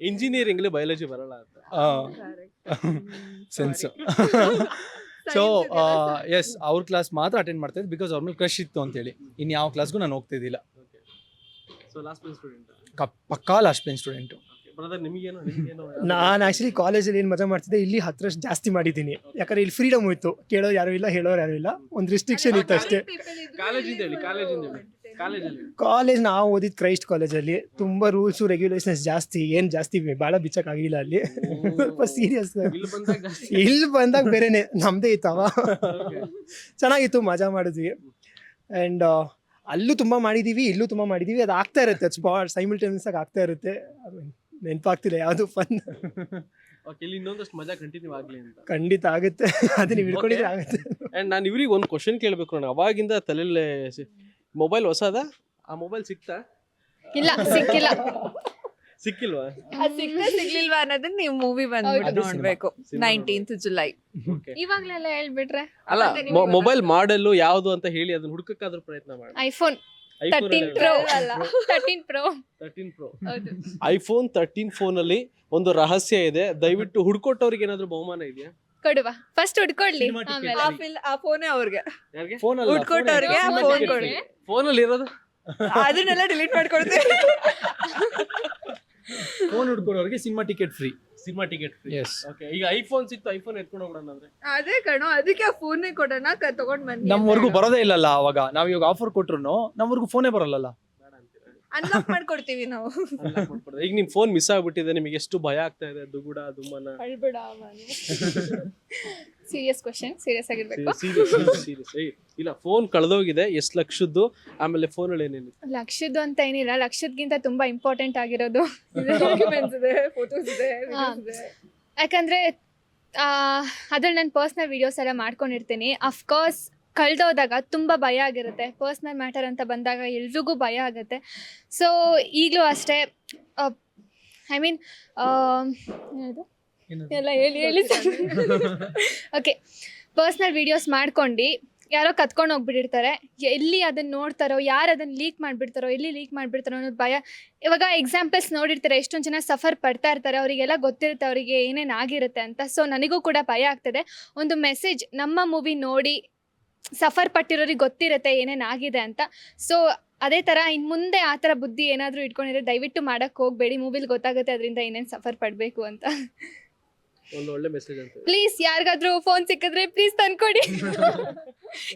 ಇಂಜಿನಿಯರಿಂಗ್ ಬಯಾಲಜಿ ಬರಲ್ಲ ಅಂತ. ಸೆನ್ಸ್ ಸೊ ಎಸ್ ಅವ್ರ ಕ್ಲಾಸ್ ಮಾತ್ರ ಅಟೆಂಡ್ ಮಾಡ್ತಾ ಇದ್ದೆ ಬಿಕಾಸ್ ಅವ್ರ ಮೇಲೆ ಕ್ರಶ್ ಇತ್ತು ಅಂತೇಳಿ. ಇನ್ನು ಯಾವ ಕ್ಲಾಸ್ಗೂ ನಾನು ಹೋಗ್ತಿದ್ದಿಲ್ಲ ಸೊ ಲಾಸ್ಟ್ ಬೆಂಚ್ ಸ್ಟೂಡೆಂಟ್ ಕ- ಪಕ್ಕಾ ಲಾಸ್ಟ್ ಬೆಂಚ್ ಸ್ಟೂಡೆಂಟು ಬ್ರದರ್ ನಿಮಗೇನೋ ನಿಮಗೇನೋ ನಾನು ಆ್ಯಕ್ಚುಲಿ ಕಾಲೇಜಲ್ಲಿ ಏನು ಮಜಾ ಮಾಡ್ತಿದ್ದೆ ಇಲ್ಲಿ ಹತ್ರ ಜಾಸ್ತಿ ಮಾಡಿದ್ದೀನಿ. ಯಾಕಂದ್ರೆ ಇಲ್ಲಿ ಫ್ರೀಡಮ್ ಹೋಯ್ತು. ಕೇಳೋರು ಯಾರು ಇಲ್ಲ ಹೇಳೋರು ಯಾರು ಇಲ್ಲ. ಒಂದು ರಿಸ್ಟ್ರಿಕ್ಷನ್ ಇತ್ತು ಅಷ್ಟೇ. ಕಾಲೇಜಿಂದ ಹೇಳಿ ಕಾಲೇಜಿಂದ ಹೇಳಿ. ಕಾಲೇಜ್ ನಾವು ಓದಿದ್ ಕ್ರೈಸ್ಟ್ ಕಾಲೇಜಲ್ಲಿ ತುಂಬಾ ರೂಲ್ಸು ರೆಗ್ಯುಲೇಷನ್ಸ್ ಜಾಸ್ತಿ ಏನು ಜಾಸ್ತಿ ಭಾಳ ಬಿಚ್ಚಕ್ಕಾಗಿಲ್ಲ ಅಲ್ಲಿ. ಸ್ವಲ್ಪ ಸೀರಿಯಸ್ ಇಲ್ಲಿ ಬಂದಾಗ ಬೇರೆನೆ ನಮ್ದೇ ಇತ್ತವ. ಚೆನ್ನಾಗಿತ್ತು ಮಜಾ ಮಾಡಿದ್ವಿ. ಅಂಡ್ ಅಲ್ಲೂ ತುಂಬಾ ಮಾಡಿದೀವಿ ಇಲ್ಲೂ ತುಂಬಾ ಮಾಡಿದೀವಿ. ಅದು ಆಗ್ತಾ ಇರುತ್ತೆ ಸ್ಪಾಟ್ ಸೈಮಿಲ್ಟೇನಿಯಸ್ ಆಗಿ ಆಗ್ತಾ ಇರುತ್ತೆ. ನೆನಪಾಗ್ತಿಲ್ಲ ಯಾವುದು ಫನ್ ಇನ್ನೊಂದಷ್ಟು ಮಜಾ ಕಂಟಿನ್ಯೂ ಆಗಲಿ ಅಂತ. ಖಂಡಿತ ಆಗುತ್ತೆ. [LAUGHS] ಅದು ನೀವು ಹಿಡ್ಕೊಂಡಿದ್ರೆ ಆಗುತ್ತೆ. ಅಂಡ್ ನಾನು ಇವ್ರಿಗೆ ಒಂದು ಕ್ವಶನ್ ಕೇಳಬೇಕು ನಾನು ಅವಾಗಿಂದ ತಲೆಯಲ್ಲೇ ಮೊಬೈಲ್ ಹೊಸದ? ಆ ಮೊಬೈಲ್ ಸಿಕ್ತಾ? ಇಲ್ಲ ಸಿಕ್ಕಿಲ್ಲ. ಸಿಕ್ಕಿಲ್ವಾ? ಅದ್ ಸಿಗ್ತಾ ಸಿಗ್ಲಿಲ್ವಾ ಅನ್ನೋದನ್ನ ನೀವು ಮೂವಿ ಬಂದ್ಬಿಟ್ಟು ಅದು. ನೋಡ್ಬೇಕು. Cinema ನೈನ್ಟೀನ್ತ್ ಜುಲೈ ಓಕೆ ಇವಾಗ್ಲೆಲ್ಲ ಹೇಳ್ಬಿಟ್ರೆ ಅಲ್ಲ ಮೊಬೈಲ್ ಮಾಡೆಲ್ ಯಾವ್ದು ಅಂತ ಹೇಳಿ ಅದನ್ನ ಹುಡುಕಕ್ಕಾದ್ರೂ ಪ್ರಯತ್ನ ಮಾಡಿ. ಐಫೋನ್ ಐಫೋನ್ ತರ್ಟೀನ್ ಪ್ರೋ ಅಲ್ಲ. ತರ್ಟೀನ್ ಪ್ರೋ ತರ್ಟೀನ್ ಪ್ರೋ ಹೌದು. ಐಫೋನ್ ತರ್ಟೀನ್ ಫೋನ್ ಅಲ್ಲಿ ಒಂದು ರಹಸ್ಯ ಇದೆ. ದಯವಿಟ್ಟು ಹುಡ್ಕೊಟ್ಟವ್ರಿಗೆ ಏನಾದ್ರು ಬಹುಮಾನ ಇದೆಯಾ? ಕೊಡುವ. ಫಸ್ಟ್ ಉಡ್ಕೊಳ್ಳಿ Cinema ticket. ಆಮೇಲೆ. ಆ ಫಿಲ್ ಆ ಫೋನೇ ಅವ್ರಿಗೆ. ಫೋನ್. ಉಟ್ಕೊಟ್ಟವ್ರಿಗೆ ಆ phone ಫೋನ್ ಕೊಡಿ ಫೋನ್ ಅಲ್ಲಿ ಇರೋದು? ಅದನ್ನೆಲ್ಲ ಡಿಲೀಟ್ ಮಾಡ್ಕೊಡ್ತೀವಿ. [LAUGHS] Phone ಹುಡ್ಕೊಡೋರಿಗೆ cinema ticket free cinema ticket free yes okay ಈಗ ಐಫೋನ್ ಸಿಕ್ತು ಐಫೋನ್ ಎತ್ಕೊಂಡು ಹೋಗೋಣ ಅಂದ್ರೆ? ಅದೇ ಕಣೋ ಅದಕ್ಕೆ ಆ ಫೋನೇ ಕೊಡೋಣ ಕ- ತಗೊಂಡ್ ಬನ್ನಿ ನಮ್ವರೆಗೂ ಬರೋದೇ ಇಲ್ಲಲ್ಲ ಅವಾಗ. ನಾವ್ ಇವಾಗ ಆಫರ್ ಕೊಟ್ರು ನಮ್ವರೆಗೂ ಫೋನೇ ಅಂತೀರಾ ಅನ್ಲಾಕ್ ಮಾಡ್ಕೊಡ್ತೀವಿ ನಾವು. ಈಗ ನಿಮ್ ಫೋನ್ ಮಿಸ್ ಆಗ್ಬಿಟ್ಟಿದೆ ನಿಮಗೆ ಎಷ್ಟು ಭಯ ಆಗ್ತಾ ಇದೆ ದುಗುಡ ದುಮ್ಮನ. ಅಳ್ಬಿಡ ಸೀರಿಯಸ್ ಕ್ವಶನ್ ಸೀರಿಯಸ್ ಆಗಿರ್ಬೇಕು. ಸೀರಿಯಸ್ ಇಲ್ಲ ಫೋನ್ ಕಳೆದೋಗಿದೆ ಎಷ್ಟು ಲಕ್ಷದ್ದು? ಆಮೇಲೆ ಫೋನ್ ಅಲ್ಲಿ ಏನೇನು ಲಕ್ಷದ್ದು ಅಂತ ಏನಿಲ್ಲ ಲಕ್ಷದ್ಗಿಂತ ತುಂಬಾ ಇಂಪಾರ್ಟೆಂಟ್ ಆಗಿರೋದು. ಡಾಕ್ಯುಮೆಂಟ್ಸ್ [LAUGHS] ಇದೆ ಫೋಟೋಸ್ ಇದೆ videos ಇದೆ. ಯಾಕಂದ್ರೆ ಅದ್ರಲ್ಲಿ ನಾನು ಪರ್ಸ್ನಲ್ ವಿಡಿಯೋಸ್ ಎಲ್ಲ ಮಾಡ್ಕೊಂಡಿರ್ತೀನಿ. ಅಫ್ಕೋರ್ಸ್ ಕಳ್ದೋದಾಗ ತುಂಬ ಭಯ ಆಗಿರುತ್ತೆ. ಪರ್ಸ್ನಲ್ ಮ್ಯಾಟರ್ ಅಂತ ಬಂದಾಗ ಎಲ್ರಿಗೂ ಭಯ ಆಗುತ್ತೆ. ಸೊ ಈಗಲೂ ಅಷ್ಟೇ ಐ ಮೀನ್ ಎಲ್ಲ ಹೇಳಿ ಹೇಳಿ. ಓಕೆ ಪರ್ಸ್ನಲ್ ವಿಡಿಯೋಸ್ ಮಾಡ್ಕೊಂಡು ಯಾರೋ ಕತ್ಕೊಂಡು ಹೋಗ್ಬಿಟ್ಟಿರ್ತಾರೆ. ಎಲ್ಲಿ ಅದನ್ನ ನೋಡ್ತಾರೋ ಯಾರು ಅದನ್ನ ಲೀಕ್ ಮಾಡಿಬಿಡ್ತಾರೋ ಎಲ್ಲಿ ಲೀಕ್ ಮಾಡಿಬಿಡ್ತಾರೋ ಅನ್ನೋದು ಭಯ. ಇವಾಗ ಎಕ್ಸಾಂಪಲ್ಸ್ ನೋಡಿರ್ತಾರೆ ಎಷ್ಟೊಂದು ಜನ ಸಫರ್ ಪಡ್ತಾ ಇರ್ತಾರೆ ಅವರಿಗೆಲ್ಲ ಗೊತ್ತಿರುತ್ತೆ ಅವರಿಗೆ ಏನೇನು ಆಗಿರುತ್ತೆ ಅಂತ. ಸೊ ನನಗೂ ಕೂಡ ಭಯ ಆಗ್ತದೆ. ಒಂದು ಮೆಸೇಜ್ ನಮ್ಮ ಮೂವಿ ನೋಡಿ ಸಫರ್ ಪಟ್ಟಿರೋರಿಗೆ ಗೊತ್ತಿರುತ್ತೆ ಏನೇನು ಆಗಿದೆ ಅಂತ. ಸೊ ಅದೇ ಥರ ಇನ್ನು ಮುಂದೆ ಆ ಥರ ಬುದ್ಧಿ ಏನಾದರೂ ಇಟ್ಕೊಂಡಿದ್ರೆ ದಯವಿಟ್ಟು ಮಾಡೋಕ್ಕೆ ಹೋಗಬೇಡಿ ಮೂವಿಲಿ ಗೊತ್ತಾಗುತ್ತೆ ಅದರಿಂದ ಏನೇನು ಸಫರ್ ಪಡಬೇಕು ಅಂತ. ಒಂದು ಒಳ್ಳೆ ಮೆಸೇಜ್ ಅಂತ. ಪ್ಲೀಸ್ ಯಾರಿಗಾದ್ರೂ ಫೋನ್ ಸಿಕ್ಕಿದ್ರೆ ಪ್ಲೀಸ್ ತಂದ್ಕೊಡಿ.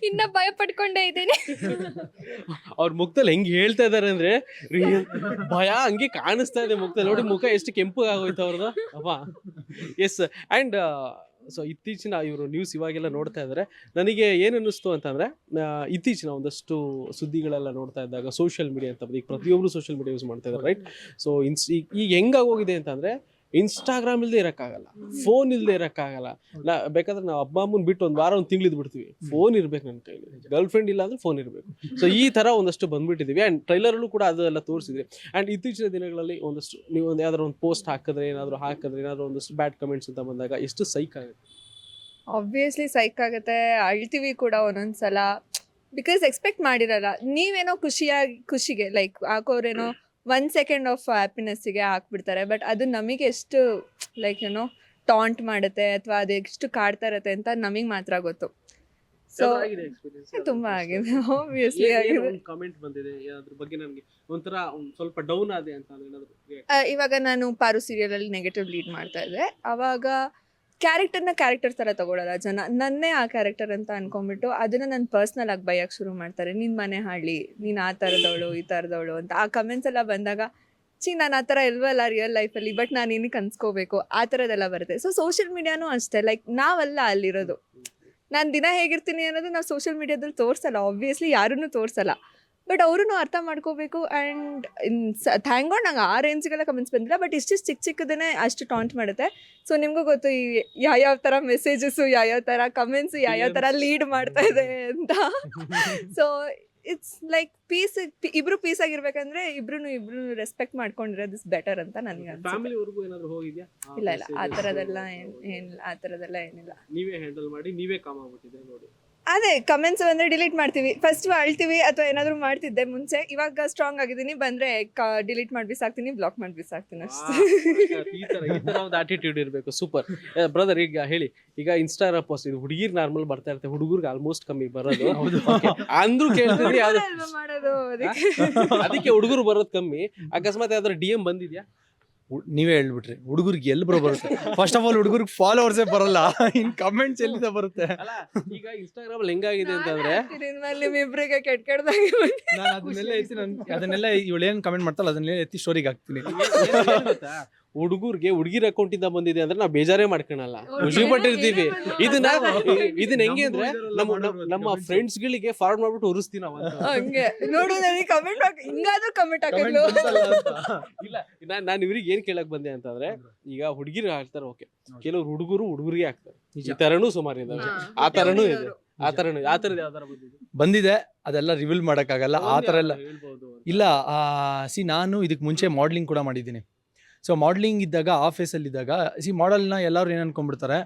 ಇನ್ನ ಭಯ ಪಡ್ಕೊಂಡೇ ಇದ್ದೀನಿ. ಅವ್ರ ಮುಖದಲ್ಲಿ ಹೆಂಗ್ ಹೇಳ್ತಾ ಇದಾರೆ ಅಂದ್ರೆ ಭಯ ಹಂಗೆ ಕಾಣಿಸ್ತಾ ಇದೆ ಮುಖದಲ್ಲಿ. ನೋಡಿ ಮುಖ ಎಷ್ಟು ಕೆಂಪು ಆಗೋಯ್ತು ಅವ್ರದ್ದು. ಅಪ್ಪ ಎಸ್ ಅಂಡ್ ಸೊ ಇತ್ತೀಚಿನ ಇವರು ನ್ಯೂಸ್ ಇವಾಗೆಲ್ಲ ನೋಡ್ತಾ ಇದ್ದಾರೆ ನನಗೆ ಏನು ಅನ್ನಿಸ್ತು ಅಂತಂದ್ರೆ ಇತ್ತೀಚಿನ ಒಂದಷ್ಟು ಸುದ್ದಿಗಳೆಲ್ಲ ನೋಡ್ತಾ ಇದ್ದಾಗ ಸೋಷಿಯಲ್ ಮೀಡಿಯಾ ಅಂತ ಈಗ ಪ್ರತಿಯೊಬ್ಬರು ಸೋಷಿಯಲ್ ಮೀಡಿಯಾ ಯೂಸ್ ಮಾಡ್ತಾ ಇದ್ದಾರೆ ರೈಟ್ ಸೊ ಇನ್ಸ್ ಈಗ ಈಗ ಹೆಂಗಾಗೋಗಿದೆ ಅಂತಂದ್ರೆ ಇನ್ಸ್ಟಾಗ್ರಾಮ್ ಇಲ್ಲದೆ ಇರೋಕ್ಕಾಗಲ್ಲ. ಫೋನ್ ಇಲ್ಲದೆ ಇರೋಕ್ಕಾಗಲ್ಲ. ನಾ ಬೇಕಾದ್ರೆ ನಾವು ಅಮ್ಮ ಅಮ್ಮನ ಬಿಟ್ಟು ಒಂದು ವಾರ ಒಂದು ತಿಂಗಳಿದ್ ಬಿಡ್ತೀವಿ. ಫೋನ್ ಇರ್ಬೇಕು ನನ್ನ ಕೈಲಿ. ಗರ್ಲ್ ಫ್ರೆಂಡ್ ಇಲ್ಲ ಅಂದ್ರೆ ಫೋನ್ ಇರಬೇಕು. ಸೊ ಈ ತರ ಒಂದಷ್ಟು ಬಂದ್ಬಿಟ್ಟಿದೀವಿ. ಆ್ಯಂಡ್ ಟ್ರೈಲರಲ್ಲೂ ಕೂಡ ಅದೆಲ್ಲ ತೋರಿಸಿದ್ರಿ ಆ್ಯಂಡ್ ಇತ್ತೀಚಿನ ದಿನಗಳಲ್ಲಿ ಒಂದಷ್ಟು ನೀವು ಒಂದು ಯಾವ್ದಾದ್ರು ಒಂದು ಪೋಸ್ಟ್ ಹಾಕಿದ್ರೆ, ಏನಾದರೂ ಹಾಕಿದ್ರೆ, ಏನಾದರೂ ಒಂದಷ್ಟು ಬ್ಯಾಡ್ ಕಮೆಂಟ್ಸ್ ಅಂತ ಬಂದಾಗ ಎಷ್ಟು ಸೈಕ್ ಆಗುತ್ತೆ? ಆಬ್ವಿಯಸ್ಲಿ ಸೈಕ್ ಆಗುತ್ತೆ. ಅಳ್ತೀವಿ ಕೂಡ ಒಂದೊಂದ್ಸಲ. ಬಿಕಾಸ್ ಎಕ್ಸ್ಪೆಕ್ಟ್ ಮಾಡಿರಲ್ಲ. ನೀವೇನೋ ಖುಷಿಯಾಗಿ, ಖುಷಿಗೆ ಲೈಕ್ ಹಾಕೋರೇನೋ ಒನ್ ಸೆಕೆಂಡ್ ಆಫ್ ಹ್ಯಾಪಿನೆಸ್ಸಿಗೆ ಹಾಕ್ಬಿಡ್ತಾರೆ. ಬಟ್ ಅದು ನಮಗೆ ಎಷ್ಟು ಲೈಕ್ ಏನೋ ಟಾಂಟ್ ಮಾಡುತ್ತೆ ಅಥವಾ ಅದು ಎಷ್ಟು ಕಾಡ್ತಾ ಇರತ್ತೆ ಅಂತ ನಮಗೆ ಮಾತ್ರ ಗೊತ್ತು. ಸೊ ತುಂಬಾ ಆಗಿದೆ. ಆಬ್ವಿಯಸ್ಲಿ ಆಗಿದೆ. ಕಾಮೆಂಟ್ ಬಂದಿದೆ? ಅದ್ರ ಬಗ್ಗೆ ನನಗೆ ಒಂಥರ ಸ್ವಲ್ಪ ಡೌನ್ ಆದೆ ಅಂತ ಇವಾಗ ನಾನು ಪಾರು ಸೀರಿಯಲ್ ಅಲ್ಲಿ ನೆಗೆಟಿವ್ ಲೀಡ್ ಮಾಡ್ತಾ ಇದ್ದೆ. ಅವಾಗ ಕ್ಯಾರೆಕ್ಟರ್ನ ಕ್ಯಾರೆಕ್ಟರ್ ತರ ತಗೊಳಲ್ಲ ಜನ. ನನ್ನೇ ಆ ಕ್ಯಾರೆಕ್ಟರ್ ಅಂತ ಅನ್ಕೊಂಡ್ಬಿಟ್ಟು ಅದನ್ನ ನಾನು ಪರ್ಸ್ನಲ್ ಆಗಿ ಬೈಯಕ್ ಶುರು ಮಾಡ್ತಾರೆ. ನಿನ್ನ ಮನೆ ಹಾಳಿ, ನೀನು ಆ ಥರದವಳು, ಈ ಥರದವಳು ಅಂತ. ಆ ಕಮೆಂಟ್ಸ್ ಎಲ್ಲ ಬಂದಾಗ ಚಿ ನಾನು ಆ ಥರ ಇಲ್ವಲ್ಲ ರಿಯಲ್ ಲೈಫಲ್ಲಿ ಬಟ್ ನಾನು ಏನಕ್ಕೆ ಅನ್ಸ್ಕೋಬೇಕು. ಆ ಥರದ್ದೆಲ್ಲ ಬರುತ್ತೆ. ಸೊ ಸೋಷಿಯಲ್ ಮೀಡಿಯಾನೂ ಅಷ್ಟೇ. ಲೈಕ್ ನಾವಲ್ಲ ಅಲ್ಲಿರೋದು. ನಾನು ದಿನ ಹೇಗಿರ್ತೀನಿ ಅನ್ನೋದು ನಾವು ಸೋಷಿಯಲ್ ಮೀಡಿಯಾದಲ್ಲಿ ತೋರಿಸಲ್ಲ. ಆಬ್ವಿಯಸ್ಲಿ ಯಾರೂ ತೋರಿಸಲ್ಲ. ಬಟ್ ಅವರು ಅರ್ಥ ಮಾಡ್ಕೋಬೇಕು ಆ್ಯಂಡ್ ಥ್ಯಾಂಕ್ ಗಾಡ್ ನಂಗೆ ಆ ರೇಂಜ್ಗೆಲ್ಲ ಕಮೆಂಟ್ಸ್ ಬಂದಿಲ್ಲ ಬಟ್ ಇಷ್ಟಿಷ್ಟು ಚಿಕ್ಕ ಚಿಕ್ಕದೇ ಅಷ್ಟು ಟಾಂಟ್ ಮಾಡುತ್ತೆ. ಸೊ ನಿಮಗೂ ಗೊತ್ತು ಈ ಯಾವ್ಯಾವ ಥರ ಮೆಸೇಜಸ್ಸು ಯಾವ್ಯಾವ ಥರ ಕಮೆಂಟ್ಸು ಯಾವ್ಯಾವ ಥರ ಲೀಡ್ ಮಾಡ್ತಾ ಇದೆ ಅಂತ. ಸೊ ಇಟ್ಸ್ ಲೈಕ್ ಪೀಸ್ ಇಬ್ರು ಪೀಸ್ ಆಗಿರ್ಬೇಕಂದ್ರೆ ಇಬ್ರು ಇಬ್ರು ರೆಸ್ಪೆಕ್ಟ್ ಮಾಡ್ಕೊಂಡಿರೋದು ಇಸ್ ಬೆಟರ್ ಅಂತ ನನಗೆ ಇಲ್ಲ ಇಲ್ಲ ಆ ಥರದೆಲ್ಲ ಏನ್ ಏನಿಲ್ಲ ಆ ಥರದೆಲ್ಲ ಏನಿಲ್ಲ. ನೀವೇ ಹ್ಯಾಂಡಲ್ ಮಾಡಿ ನೀವೇ ಕಾಮ್ ಆಗ್ಬಿಟ್ಟಿದೆ ನೋಡಿ. ಅದೇ ಕಮೆಂಟ್ಸ್ ಬಂದ್ರೆ ಡಿಲೀಟ್ ಮಾಡ್ತೀವಿ. ಫಸ್ಟ್ ಅಳ್ತೀವಿ ಅಥವಾ ಏನಾದ್ರು ಮಾಡ್ತಿದ್ದೆ ಮುಂಚೆ ಇವಾಗ ಸ್ಟ್ರಾಂಗ್ ಆಗಿದ್ದೀನಿ. ಬಂದ್ರೆ ಡಿಲೀಟ್ ಮಾಡಿ ಬಿಸಾಕ್ತೀನಿ ಬ್ಲಾಕ್ ಮಾಡಿ ಬಿಸಾಕ್ತೀನಿ ಅಷ್ಟೇ. ಈ ತರ ಈ ತರ ಒಂದು ಆಟಿಟ್ಯೂಡ್ ಇರಬೇಕು. ಸೂಪರ್ ಬ್ರದರ್ ಈಗ ಹೇಳಿ ಈಗ ಇನ್ಸ್ಟಾಗ್ರಾಮ್ ಪೋಸ್ಟ್ ಇದು ಹುಡುಗಿರ್ ನಾರ್ಮಲ್ ಬರ್ತಾ ಇರುತ್ತೆ. ಹುಡುಗರಿಗೆ ಆಲ್ಮೋಸ್ಟ್ ಕಮ್ಮಿ ಬರೋದು. ಅಂದ್ರೂ ಕೇಳ್ತಿದ್ರಿ ಯಾವ್ದು? ಮಾಡೋದು? ಅದಕ್ಕೆ. ಅದಕ್ಕೆ ಹುಡುಗರು ಬರೋದು ಕಮ್ಮಿ. ಅಕಸ್ಮಾತ್ ಯಾವ್ದಾದ್ರು ಡಿ ಎಂ ಬಂದಿದ್ಯಾ? ನೀವೇ ಹೇಳ್ಬಿಟ್ರಿ. ಹುಡುಗರಿಗೆ ಎಲ್ಲಿ ಬರೋ ಬರುತ್ತೆ? ಫಸ್ಟ್ ಆಫ್ ಆಲ್ ಹುಡುಗರಿಗೆ ಫಾಲೋವರ್ಸೇ ಬರಲ್ಲ. ಇನ್ ಕಮೆಂಟ್ಸ್ ಎಲ್ಲಿಂದ ಬರುತ್ತೆ? ಅಲ್ಲ ಈಗ ಇನ್ಸ್ಟಾಗ್ರಾಮ್ ಅಲ್ಲಿ ಹೆಂಗಾಗಿದೆ ಅಂತಂದ್ರೆ? ನಿಮ್ಮಿಬ್ರಿಗೆ ಕೆಟ್ಟ ಕೆಟ್ಟದಾಗಿ ನಾನು ಅದನ್ನೆಲ್ಲ ಎತ್ತಿ ನಾನು ಅದನ್ನೆಲ್ಲ ಇವಳು ಏನು ಕಮೆಂಟ್ ಮಾಡ್ತಾಳೆ ಅದನ್ನೆಲ್ಲ ಎತ್ತಿ ಸ್ಟೋರಿಗೆ ಹಾಕ್ತೀನಿ. ಹುಡುಗರಿಗೆ ಹುಡುಗಿರ ಅಕೌಂಟ್ ಇಂದ ಬಂದಿದೆ ಅಂದ್ರೆ ನಾವು ಬೇಜಾರೇ ಮಾಡ್ಕೊಳಲ್ಲ. ಖುಷಿ ಪಟ್ಟಿರ್ತೀವಿ ಇದನ್ನ. ಇದನ್ನ ಹೆಂಗೆ ಅಂದ್ರೆ ನಮ್ಮ ನಮ್ಮ. ಫ್ರೆಂಡ್ಸ್ ಗಳಿಗೆ ಫಾರ್ವರ್ಡ್ ಮಾಡ್ಬಿಟ್ಟು ಉರಿಸ್ತೀವಿ ನಾವು ಅಂತ. ಹಂಗೆ. ನೋಡು ನನಗೆ ಕಮೆಂಟ್ ಹಾಕಿ ಹಿಂಗಾದ್ರೂ ಕಮೆಂಟ್ ಹಾಕಲು ಇಲ್ಲ ನಾನು ನಾನು ಇವ್ರಿಗೆ ಏನ್ ಕೇಳಕ್ ಬಂದೆ ಅಂತಂದ್ರೆ ಈಗ ಹುಡುಗಿರು ಹಾಕ್ತಾರೆ ಓಕೆ ಕೆಲವ್ರು ಹುಡುಗರು ಹುಡುಗರಿಗೆ ಹಾಕ್ತಾರೆ. ನಿಜ. ಈ ತರನೂ ಸುಮಾರು ಇದಾವೆ ಆ ತರನೂ ಇದೆ. ಆ ತರ ಆ ತರದ ಯಾವ್ದಾರ ಬಂದಿದೆ? ಬಂದಿದೆ. ಅದೆಲ್ಲ ರಿವೀಲ್ ಮಾಡಕ್ಕಾಗಲ್ಲ. ಆ ತರ ಎಲ್ಲ. ಇಲ್ಲ ಸಿ ನಾನು ಇದಕ್ಕೆ ಮುಂಚೆ ಮಾಡ್ಲಿಂಗ್ ಕೂಡ ಮಾಡಿದ್ದೀನಿ. ಸೊ ಮಾಡ್ಲಿಂಗ್ ಇದ್ದಾಗ ಆಫೀಸಲ್ಲಿದ್ದಾಗ ಸಿ ಮಾಡಲ್ನ ಎಲ್ಲರೂ ಏನು ಅನ್ಕೊಂಡ್ಬಿಡ್ತಾರೆ